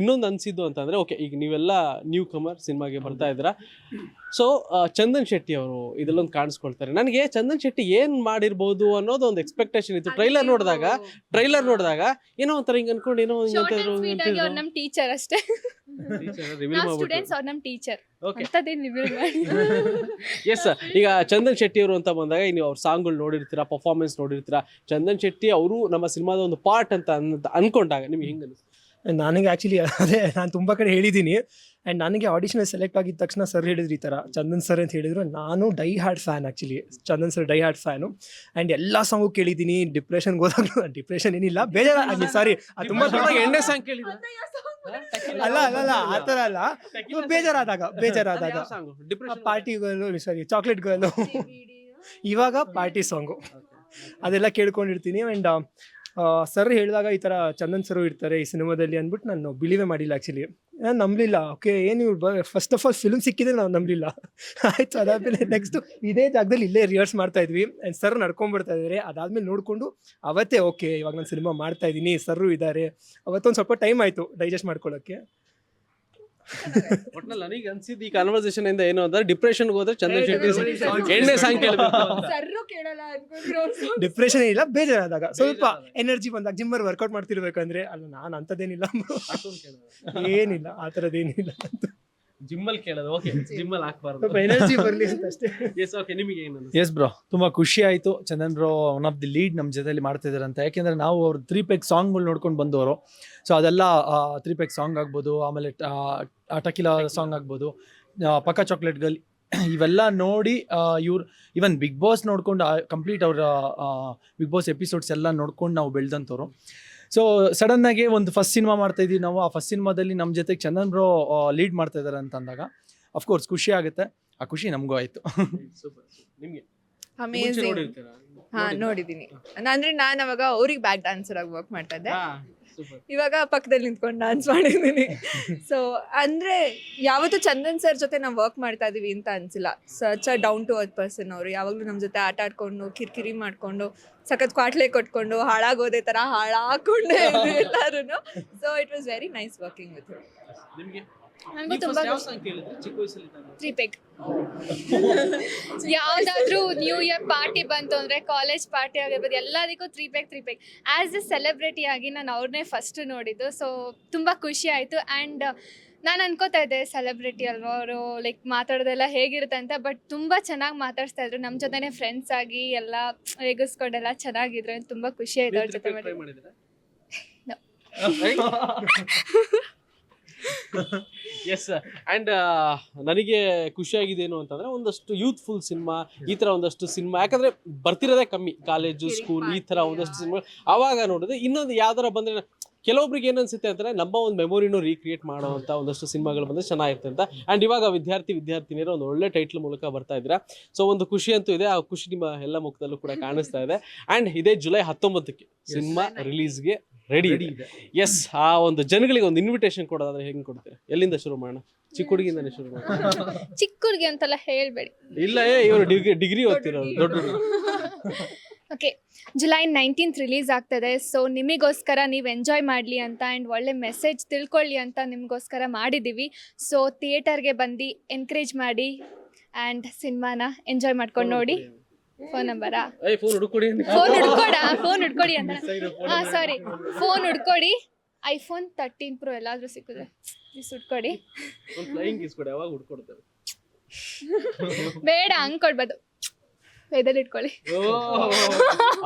ಇನ್ನೊಂದು ಅನಿಸಿದ್ದು ಅಂತಂದರೆ ಓಕೆ ಈಗ ನೀವೆಲ್ಲ ನ್ಯೂ ಕಮರ್ ಸಿನಿಮಾಗೆ ಬರ್ತಾ ಇದ್ದೀರಾ. ಸೊ ಚಂದನ್ ಶೆಟ್ಟಿ ಅವರು ಇದೊಂದು ಕಾಣಿಸ್ಕೊಳ್ತಾರೆ. ನನಗೆ ಚಂದನ್ ಶೆಟ್ಟಿ ಏನ್ ಮಾಡಿರ್ಬೋದು ಅನ್ನೋದು ಒಂದು ಎಕ್ಸ್ಪೆಕ್ಟೇಷನ್ ಇತ್ತು. ಟ್ರೈಲರ್ ನೋಡಿದಾಗ ಟ್ರೈಲರ್ ನೋಡಿದಾಗ ಏನೋ ಒಂಥರ ಹಿಂಗೆ ಅನ್ಕೊಂಡು ಏನೋ ನಮ್ಮ ಟೀಚರ್ ಅಷ್ಟೇ. ಟೀಚರ್ ಎಸ್ [LAUGHS] ಈಗ ಚಂದನ್ ಶೆಟ್ಟಿ ಅವರು ಅಂತ ಬಂದಾಗ ನೀವು ಅವ್ರ ಸಾಂಗ್ಗಳು ನೋಡಿರ್ತೀರಾ ಪರ್ಫಾರ್ಮೆನ್ಸ್ ನೋಡಿರ್ತೀರಾ ಚಂದನ್ ಶೆಟ್ಟಿ ಅವರು ನಮ್ಮ ಸಿನಿಮಾದ ಒಂದು ಪಾರ್ಟ್ ಅಂತ ಅನ್- ಅನ್ಕೊಂಡಾಗ ನಿಮ್ಗೆ ಹೆಂಗ ನನಗೆ ಆಕ್ಚುಲಿ ಅದೇ ನಾನು ತುಂಬಾ ಕಡೆ ಹೇಳಿದ್ದೀನಿ. ಆ್ಯಂಡ್ ನನಗೆ ಆಡಿಷನ್ ಸೆಲೆಕ್ಟ್ ಆಗಿದ ತಕ್ಷಣ ಸರ್ ಹೇಳಿದ್ರು ಈ ಥರ ಚಂದನ್ ಸರ್ ಅಂತ ಹೇಳಿದ್ರು. ನಾನು die hard fan actually Chandan sir die hard fan and ಎಲ್ಲ ಸಾಂಗು ಕೇಳಿದ್ದೀನಿ ಡಿಪ್ರೆಷನ್ಗೆ ಹೋದಾಗ ಡಿಪ್ರೆಷನ್ ಏನಿಲ್ಲ ಬೇಜಾರು ಸಾರಿ ತುಂಬ ಎಣ್ಣೆ ಸಾಂಗ್ ಕೇಳಿದ್ರು. ಅಲ್ಲ ಅಲ್ಲ ಅಲ್ಲ ಆ ಥರ ಅಲ್ಲ. ಬೇಜಾರಾದಾಗ ಬೇಜಾರಾದಾಗ ಪಾರ್ಟಿಗಳು ಸಾರಿ ಚಾಕ್ಲೇಟ್ ಗರ್ಲು ಇವಾಗ ಪಾರ್ಟಿ ಸಾಂಗು [LAUGHS] ಅದೆಲ್ಲ ಕೇಳ್ಕೊಂಡಿರ್ತೀನಿ. ಆ್ಯಂಡ್ ಸರ್ ಹೇಳಿದಾಗ ಈ ಥರ ಚಂದನ್ ಸರು ಇರ್ತಾರೆ ಈ ಸಿನಿಮಾದಲ್ಲಿ ಅಂದ್ಬಿಟ್ಟು ನಾನು ಬಿಲೀವೇ ಮಾಡಿಲ್ಲ ಆ್ಯಕ್ಚುಲಿ ನಾನು ನಂಬಲಿಲ್ಲ. ಓಕೆ ಏನು ಫಸ್ಟ್ ಆಫ್ ಆಲ್ ಫಿಲ್ಮ್ ಸಿಕ್ಕಿದ್ರೆ ನಾವು ನಂಬಲಿಲ್ಲ. [LAUGHS] ಆಯ್ತು ಅದಾದಮೇಲೆ ನೆಕ್ಸ್ಟ್ [LAUGHS] ಇದೇ ಜಾಗದಲ್ಲಿ ಇಲ್ಲೇ ರಿಹರ್ಸ್ ಮಾಡ್ತಾ ಇದ್ವಿ. ಆ್ಯಂಡ್ ಸರ್ ನಡ್ಕೊಂಡ್ಬಿಡ್ತಾ ಇದ್ದಾರೆ ಅದಾದ್ಮೇಲೆ ನೋಡಿಕೊಂಡು ಅವತ್ತೇ ಓಕೆ ಇವಾಗ ನಾನು ಸಿನಿಮಾ ಮಾಡ್ತಾ ಇದ್ದೀನಿ ಸರ್ರು ಇದ್ದಾರೆ ಅವತ್ತೊಂದು ಸ್ವಲ್ಪ ಟೈಮ್ ಆಯಿತು ಡೈಜೆಸ್ಟ್ ಮಾಡ್ಕೊಳ್ಳೋಕ್ಕೆ ಒಟ್ನಲ್ಲಿ ನನಗೆ ಅನ್ಸಿದ್ದು ಈ ಕಾನ್ವರ್ಸೇಷನ್ ಇಂದ ಏನು ಅಂದ್ರೆ ಡಿಪ್ರೆಷನ್ಗೆ ಹೋದ್ರೆ ಚಂದನ್ ಶೆಟ್ಟಿ ಎಣ್ಣೆ ಸಾಂಗ್ ಸರ್ರು ಕೇಳಲ್ಲ ಅನ್ಕೊಂಡ್ರು ಡಿಪ್ರೆಷನ್ ಇಲ್ಲ ಬೇಜಾರಾದಾಗ. ಸ್ವಲ್ಪ ಎನರ್ಜಿ ಬಂದಾಗ ಜಿಮ್ಮರ್ ವರ್ಕೌಟ್ ಮಾಡ್ತಿರ್ಬೇಕಂದ್ರೆ ಅಲ್ಲ ನಾನು ಅಂತದೇನಿಲ್ಲ ಏನಿಲ್ಲ ಆ ಥರದ್ದೇನಿಲ್ಲ ಜಿಮ್ಮಲ್ಲಿ ಕೇಳೋದು. ಓಕೆ [LAUGHS] ಜಿಮ್ಮಲ್ಲಿ ಹಾಕ್ಬಾರ್ದು. ಸ್ವಲ್ಪ ಎನರ್ಜಿ ಬರಲಿ ಅಂತ ಅಷ್ಟೇ. ಎಸ್ ಓಕೆ ನಿಮಗೆ ಏನು ಎಸ್ ಬ್ರೋ ತುಂಬಾ ಖುಷಿ ಆಯ್ತು. Chandan bro one of the lead ನಮ್ಮ ಜೊತೆಲಿ ಮಾಡ್ತಾ ಇದಾರೆ ಅಂತ ಯಾಕೆಂದ್ರೆ ನಾವು ಅವ್ರ ತ್ರೀ ಪೆಕ್ ಸಾಂಗ್ಗಳು ನೋಡ್ಕೊಂಡು ಬಂದವರು. ಸೊ ಅದೆಲ್ಲ ತ್ರೀ ಪೆಕ್ ಸಾಂಗ್ ಆಗ್ಬೋದು ಆಮೇಲೆ ಟಕಿಲಾ ಸಾಂಗ್ ಆಗ್ಬೋದು ಪಕ್ಕ ಚಾಕ್ಲೇಟ್ ಗರ್ಲ್ ಇವೆಲ್ಲ ನೋಡಿ ಇವ್ರು ಇವನ್ ಬಿಗ್ ಬಾಸ್ ನೋಡ್ಕೊಂಡು ಕಂಪ್ಲೀಟ್ ಅವ್ರ ಬಿಗ್ ಬಾಸ್ ಎಪಿಸೋಡ್ಸ್ ಎಲ್ಲ ನೋಡ್ಕೊಂಡು ನಾವು ಬೆಳೆದಂಥವ್ರು ಸೊ ಸಡನ್ ಆಗಿ ಒಂದು ಫಸ್ಟ್ ಸಿನಿಮಾ ಮಾಡ್ತಾ ಇದೀವಿ ನಾವು. ಆ ಫಸ್ಟ್ ಸಿನಿಮಾದಲ್ಲಿ ನಮ್ಮ ಜೊತೆಗೆ ಚಂದನ್ ಬ್ರೋ ಲೀಡ್ ಮಾಡ್ತಾ ಇದ್ದಾರೆ ಅಂತ ಅಂದಾಗ ಅಫ್ಕೋರ್ಸ್ ಖುಷಿ ಆಗುತ್ತೆ. ಆ ಖುಷಿ ನಮಗೂ ಆಯ್ತು. ಸೂಪರ್ ನಿಮಗೆ? ಅಮೇಝಿಂಗ್ ಹಾ ನೋಡಿದೀನಿ. ಅಂದ್ರೆ ನಾನು ಅವಾಗ ಅವ್ರಿಗೆ ಬ್ಯಾಕ್ ಡಾನ್ಸರ್ ಆಗಿ ವರ್ಕ್ ಮಾಡ್ತಾ ಇದ್ದೆ. ಇವಾಗ ಪಕ್ಕದಲ್ಲಿ ನಿಂತ್ಕೊಂಡು ಡಾನ್ಸ್ ಮಾಡಿದ್ದೀನಿ. ಸೊ ಅಂದ್ರೆ ಯಾವತ್ತೂ ಚಂದನ್ ಸರ್ ಜೊತೆ ನಾವು ವರ್ಕ್ ಮಾಡ್ತಾ ಇದೀವಿ ಅಂತ ಅನ್ಸಿಲ್ಲ. Such a down to earth person ಅವರು. ಯಾವಾಗಲೂ ನಮ್ಮ ಜೊತೆ ಆಟ ಆಡ್ಕೊಂಡು, ಕಿರಿಕಿರಿ ಮಾಡ್ಕೊಂಡು, ಸಖತ್ ಕ್ವಾಟ್ಲೆ ಕೊಟ್ಕೊಂಡು, ಹಾಳಾಗೋದೇ ತರ ಹಾಳಾಕೊಂಡೆ ಎಲ್ಲಾರು so it was very nice working with ನನಗೂ ತುಂಬಾ ತ್ರೀ ಪೆಗ್ ಯಾವ್ದಾದ್ರು ನ್ಯೂ ಇಯರ್ ಪಾರ್ಟಿ ಬಂತು ಅಂದ್ರೆ ಕಾಲೇಜ್ ಪಾರ್ಟಿ ಆಗಿರ್ಬೋದು ಎಲ್ಲದಕ್ಕೂ three peg three peg as a celebrity ಆಗಿ ನಾನು ಅವ್ರನ್ನೇ ಫಸ್ಟ್ ನೋಡಿದ್ದು ಸೊ ತುಂಬಾ ಖುಷಿ ಆಯ್ತು. ಅಂಡ್ ನಾನು ಅನ್ಕೋತಾ ಇದ್ದೆ ಸೆಲೆಬ್ರಿಟಿ ಅಲ್ವಾ ಅವರು? ಲೈಕ್ ಮಾತಾಡೋದೆಲ್ಲ ಹೇಗಿರುತ್ತೆ ಅಂತ ಬಟ್ ತುಂಬ ಚೆನ್ನಾಗಿ ಮಾತಾಡ್ಸ್ತಾ ಇದ್ರು. ನಮ್ಮ ಜೊತೆನೇ ಫ್ರೆಂಡ್ಸ್ ಆಗಿ ಎಲ್ಲ ರೇಗಿಸ್ಕೊಂಡೆಲ್ಲ ಚೆನ್ನಾಗಿದ್ರು ತುಂಬ ಖುಷಿ ಆಯ್ತು ಅವ್ರ ಜೊತೆ ಮಾಡಿ. [LAUGHS] [LAUGHS] [LAUGHS] ಎಸ್ ಅಂಡ್ ನನಗೆ ಖುಷಿಯಾಗಿದೆ ಏನು ಅಂತಂದ್ರೆ ಒಂದಷ್ಟು ಯೂತ್ಫುಲ್ ಸಿನಿಮಾ ಈ ತರ ಒಂದಷ್ಟು ಸಿನಿಮಾ ಯಾಕಂದ್ರೆ ಬರ್ತಿರೋದೇ ಕಮ್ಮಿ. ಕಾಲೇಜು ಸ್ಕೂಲ್ ಈ ತರ ಒಂದಷ್ಟು ಸಿನಿಮಾ ಆವಾಗ ನೋಡಿದ್ರೆ ಇನ್ನೊಂದು ಯಾವ್ದಾರ ಬಂದ್ರೆ ಕೆಲವೊಬ್ರಿಗೆ ಏನನ್ಸುತ್ತೆ ಅನ್ಸುತ್ತೆ ಅಂತಂದ್ರೆ ನಮ್ಮ ಒಂದು ಮೆಮೊರಿನೂ ರೀಕ್ರಿಯೇಟ್ ಮಾಡುವಂತ ಒಂದಷ್ಟು ಸಿನಿಮಾಗಳು ಬಂದ್ರೆ ಚೆನ್ನಾಗಿರುತ್ತೆ ಅಂತ ಅಂಡ್ ಇವಾಗ ವಿದ್ಯಾರ್ಥಿ ವಿದ್ಯಾರ್ಥಿನಿಯರು ಒಂದು ಒಳ್ಳೆ ಟೈಟ್ಲ್ ಮೂಲಕ ಬರ್ತಾ ಇದ್ದೀರಾ. ಸೊ ಒಂದು ಖುಷಿ ಅಂತೂ ಇದೆ. ಆ ಖುಷಿ ನಿಮ್ಮ ಎಲ್ಲ ಮುಖದಲ್ಲೂ ಕೂಡ ಕಾಣಿಸ್ತಾ ಇದೆ. ಅಂಡ್ ಇದೇ ಜುಲೈ ಹತ್ತೊಂಬತ್ತಕ್ಕೆ ಸಿನಿಮಾ ರಿಲೀಸ್ಗೆ ರೆಡಿ ಇದೆ. ಎಸ್ ಆ ಒಂದು ಜನಗಳಿಗೆ ಒಂದು ಇನ್ವಿಟೇಷನ್ ಕೊಡೋದಾದ್ರೆ ಹೆಂಗ್ ಕೊಡ್ತೀರ? ಎಲ್ಲಿಂದ ಶುರು ಮಾಡೋಣ? ಚಿಕ್ಕ ಹುಡುಗಿಯಿಂದಾನೆ ಶುರು ಮಾಡೋಣ. [LAUGHS] ಚಿಕ್ಕ ಹುಡುಗಿ ಅಂತೆಲ್ಲ ಹೇಳಬೇಡಿ. ಇಲ್ಲ ಏ ಇವರು ಡಿಗ್ರಿ ಡಿಗ್ರಿ ಓದ್ತಿರೋರು. ದೊಡ್ಡ ಹುಡುಗಿ ಓಕೆ ಜುಲೈ ನೈನ್ಟೀನ್ತ್ ರಿಲೀಸ್ ಆಗ್ತದೆ. ಸೊ ನಿಮಗೋಸ್ಕರ ನೀವು ಎಂಜಾಯ್ ಮಾಡಲಿ ಅಂತ ಆ್ಯಂಡ್ ಒಳ್ಳೆ ಮೆಸೇಜ್ ತಿಳ್ಕೊಳ್ಳಿ ಅಂತ ನಿಮಗೋಸ್ಕರ ಮಾಡಿದ್ದೀವಿ ಸೊ ಥಿಯೇಟರ್ಗೆ ಬಂದು ಎನ್ಕರೇಜ್ ಮಾಡಿ ಆ್ಯಂಡ್ ಸಿನಿಮಾನ ಎಂಜಾಯ್ ಮಾಡ್ಕೊಂಡು ನೋಡಿ. ಫೋನ್ ನಂಬರಾ ಏ ಫೋನ್ ಹುಡುಕೊಡಿ ಫೋನ್ ಹುಡ್ಕೊಡ? ಫೋನ್ ಹುಡ್ಕೊಡಿ ಅಂತ. ಹಾಂ ಸಾರಿ ಫೋನ್ ಹುಡ್ಕೊಡಿ. ಐಫೋನ್ ತರ್ಟೀನ್ ಪ್ರೋ ಎಲ್ಲಾದ್ರೂ ಸಿಕ್ಕಿದ್ರೆ ಪ್ಲೀಸ್ ಹುಡ್ಕೊಡಿ. ಒಂದು ಫ್ಲೈಯಿಂಗ್ ಕಿಸ್ ಕೊಡಿ ಯಾವಾಗ ಹುಡ್ಕೊಡ್ತೇವೆ. ಬೇಡ ಹಂಗೆ ಕೊಡ್ಬೋದು ವೇದಲ್ಲಿ ಇಟ್ಕೊಳ್ಳಿ. ಓ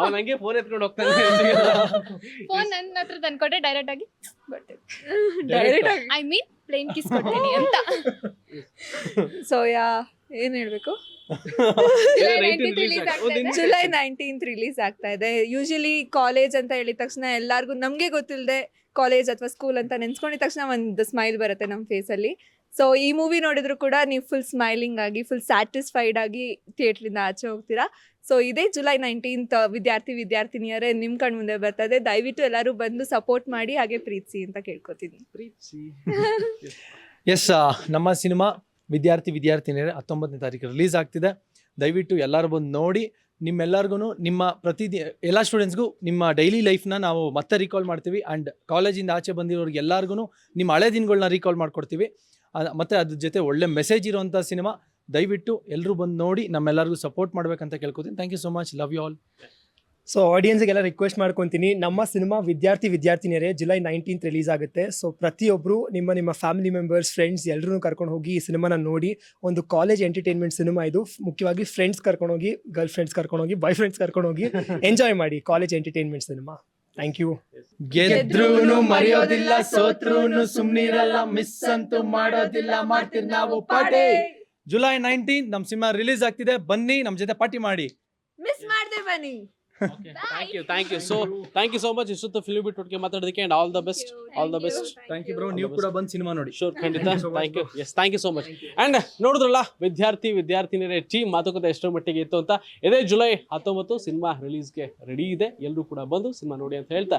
ಅವ್ನು ಹಂಗೆ ಫೋನ್ ಎತ್ಕೊಂಡು ಹೋಗ್ತಾನೆ. ಫೋನ್ ನನ್ನ ಹತ್ರ ತಂದ್ಕೊಟ್ರೆ ಡೈರೆಕ್ಟ್ ಆಗಿ ಬರ್ತೀವಿ ಡೈರೆಕ್ಟ್ ಆಗಿ? ಐ ಮೀನ್ ಪ್ಲೇನ್ ಕಿಸ್ ಕೊಡ್ತೀನಿ ಅಂತ. ಸೊ ಯಾ ಏನ್ ಹೇಳ್ಬೇಕು? [LAUGHS] July 19th release ಆಗ್ತಾ ಇದೆ. ಜುಲೈ ನೈನ್ಟೀನ್ತ್ ರಿಲೀಸ್ ಆಗ್ತಾ ಇದೆ. ಯೂಶಲಿ ಕಾಲೇಜ್ ಅಂತ ಹೇಳಿದ ತಕ್ಷಣ ಎಲ್ಲಾರ್ಗು ನಮ್ಗೆ ಗೊತ್ತಿಲ್ಲದೆ ಕಾಲೇಜ್ ಅಥವಾ ಸ್ಕೂಲ್ ಅಂತ ನೆನ್ಸ್ಕೊಂಡಿದ ತಕ್ಷಣ ಒಂದು ಸ್ಮೈಲ್ ಬರುತ್ತೆ ನಮ್ಮ ಫೇಸಲ್ಲಿ ಸೊ ಈ ಮೂವಿ ನೋಡಿದ್ರು ಕೂಡ ನೀವು ಫುಲ್ ಸ್ಮೈಲಿಂಗ್ ಆಗಿ ಫುಲ್ ಸ್ಯಾಟಿಸ್ಫೈಡ್ ಆಗಿ ಥಿಯೇಟ್ರಿಂದ ಆಚೆ ಹೋಗ್ತೀರಾ. ಸೊ ಇದೇ ಜುಲೈ ನೈನ್ಟೀನ್ತ್ ವಿದ್ಯಾರ್ಥಿ ವಿದ್ಯಾರ್ಥಿನಿಯರೇ ನಿಮ್ಮ ಕಣ್ ಮುಂದೆ ಬರ್ತದೆ ದಯವಿಟ್ಟು ಎಲ್ಲರೂ ಬಂದು ಸಪೋರ್ಟ್ ಮಾಡಿ ಹಾಗೆ ಪ್ರೀತಿಸಿ ಅಂತ ಕೇಳ್ಕೊತೀನಿ. ಪ್ರೀತಿಸಿ. ಎಸ್ [LAUGHS] ನಮ್ಮ ಸಿನಿಮಾ ವಿದ್ಯಾರ್ಥಿ ವಿದ್ಯಾರ್ಥಿನಿಯರ, ಹತ್ತೊಂಬತ್ತನೇ ತಾರೀಕು ರಿಲೀಸ್ ಆಗ್ತಿದೆ. ದಯವಿಟ್ಟು ಎಲ್ಲರೂ ಬಂದು ನೋಡಿ ನಿಮ್ಮೆಲ್ಲರಿಗೂ ನಿಮ್ಮ ಪ್ರತಿ ಎಲ್ಲ ಸ್ಟೂಡೆಂಟ್ಸ್ಗೂ ನಿಮ್ಮ ಡೈಲಿ ಲೈಫ್ನ ನಾವು ಮತ್ತೆ ರೀಕಾಲ್ ಮಾಡ್ತೀವಿ ಆ್ಯಂಡ್ ಕಾಲೇಜಿಂದ ಆಚೆ ಬಂದಿರೋರಿಗೆ ಎಲ್ಲರಿಗೂ ನಿಮ್ಮ ಹಳೆ ದಿನಗಳನ್ನ ರೀಕಾಲ್ ಮಾಡ್ಕೊಡ್ತೀವಿ. ಮತ್ತು ಅದ್ರ ಜೊತೆ ಒಳ್ಳೆ ಮೆಸೇಜ್ ಇರುವಂಥ ಸಿನಿಮಾ ದಯವಿಟ್ಟು ಎಲ್ಲರೂ ಬಂದು ನೋಡಿ, ನಮ್ಮೆಲ್ಲರಿಗೂ ಸಪೋರ್ಟ್ ಮಾಡಬೇಕಂತ ಕೇಳ್ಕೊತೀನಿ. Thank you so much love you all so ಆಡಿಯನ್ಸ್ಗೆಲ್ಲ request ಮಾಡ್ಕೊತೀನಿ. ನಮ್ಮ ಸಿನಿಮಾ ವಿದ್ಯಾರ್ಥಿ ವಿದ್ಯಾರ್ಥಿನಿಯರೇ ಜುಲೈ ನೈನ್ಟೀನ್ತ್ ರಿಲೀಸ್ ಆಗುತ್ತೆ. ಸೊ ಪ್ರತಿಯೊಬ್ಬರು ನಿಮ್ಮ ನಿಮ್ಮ ಫ್ಯಾಮಿಲಿ ಮೆಂಬರ್ಸ್ ಫ್ರೆಂಡ್ಸ್ ಎಲ್ಲರೂ ಕರ್ಕೊಂಡು ಹೋಗಿ ಈ ಸಿನಿಮಾನ ನೋಡಿ. ಒಂದು ಕಾಲೇಜ್ ಎಂಟರ್ಟೈನ್ಮೆಂಟ್ ಸಿನಿಮಾ ಇದು. ಮುಖ್ಯವಾಗಿ ಫ್ರೆಂಡ್ಸ್ ಕರ್ಕೊಂಡು ಹೋಗಿ ಗರ್ಲ್ ಫ್ರೆಂಡ್ಸ್ ಕರ್ಕೊಂಡು ಹೋಗಿ ಬಾಯ್ ಫ್ರೆಂಡ್ಸ್ ಕರ್ಕೊಂಡು ಹೋಗಿ ಎಂಜಾಯ್ ಮಾಡಿ college entertainment cinema. Thank you ಗೆದ್ರೂನು ಮರೆಯೋದಿಲ್ಲ ಸೋತ್ರೂನು ಸುಮ್ನಿರಲ್ಲ ಮಿಸ್ ಅಂತೂ ಮಾಡೋದಿಲ್ಲ ಮಾಡ್ತೀವಿ ನಾವು ಪಾರ್ಟಿ ಜುಲೈ ನೈನ್ಟೀನ್ ನಮ್ಮ ಸಿನಿಮಾ ರಿಲೀಸ್ ಆಗ್ತಿದೆ. ಬನ್ನಿ ನಮ್ಮ ಜೊತೆ ಪಾರ್ಟಿ ಮಾಡಿ. ಮಿಸ್ ಮಾಡ್ದೆ ಬನ್ನಿ. Thank you thank you so thank you so much ಇಷ್ಟೊತ್ತು ಫಿಲ್ಮ್ ಬಿಟ್ಟು ಒಟ್ಟಿಗೆ ಮಾತಾಡೋದಕ್ಕೆ and all the best all the best thank you bro ನೀವು ಕೂಡ ಬಂದು ಸಿನಿಮಾ ನೋಡಿ. ಶೋರ್ ಖಂಡಿತ. Thank you yes thank you so much and ನೋಡಿದ್ರಲ್ಲ ವಿದ್ಯಾರ್ಥಿ ವಿದ್ಯಾರ್ಥಿನಿಯರ ಟೀಮ್ ಮಾತುಕತೆ ಎಷ್ಟರ ಮಟ್ಟಿಗೆ ಇತ್ತು ಅಂತ. ಇದೇ ಜುಲೈ ಹತ್ತೊಂಬತ್ತು ಸಿನಿಮಾ ರಿಲೀಸ್ಗೆ ರೆಡಿ ಇದೆ. ಎಲ್ಲರೂ ಕೂಡ ಬಂದು ಸಿನಿಮಾ ನೋಡಿ ಅಂತ ಹೇಳ್ತಾ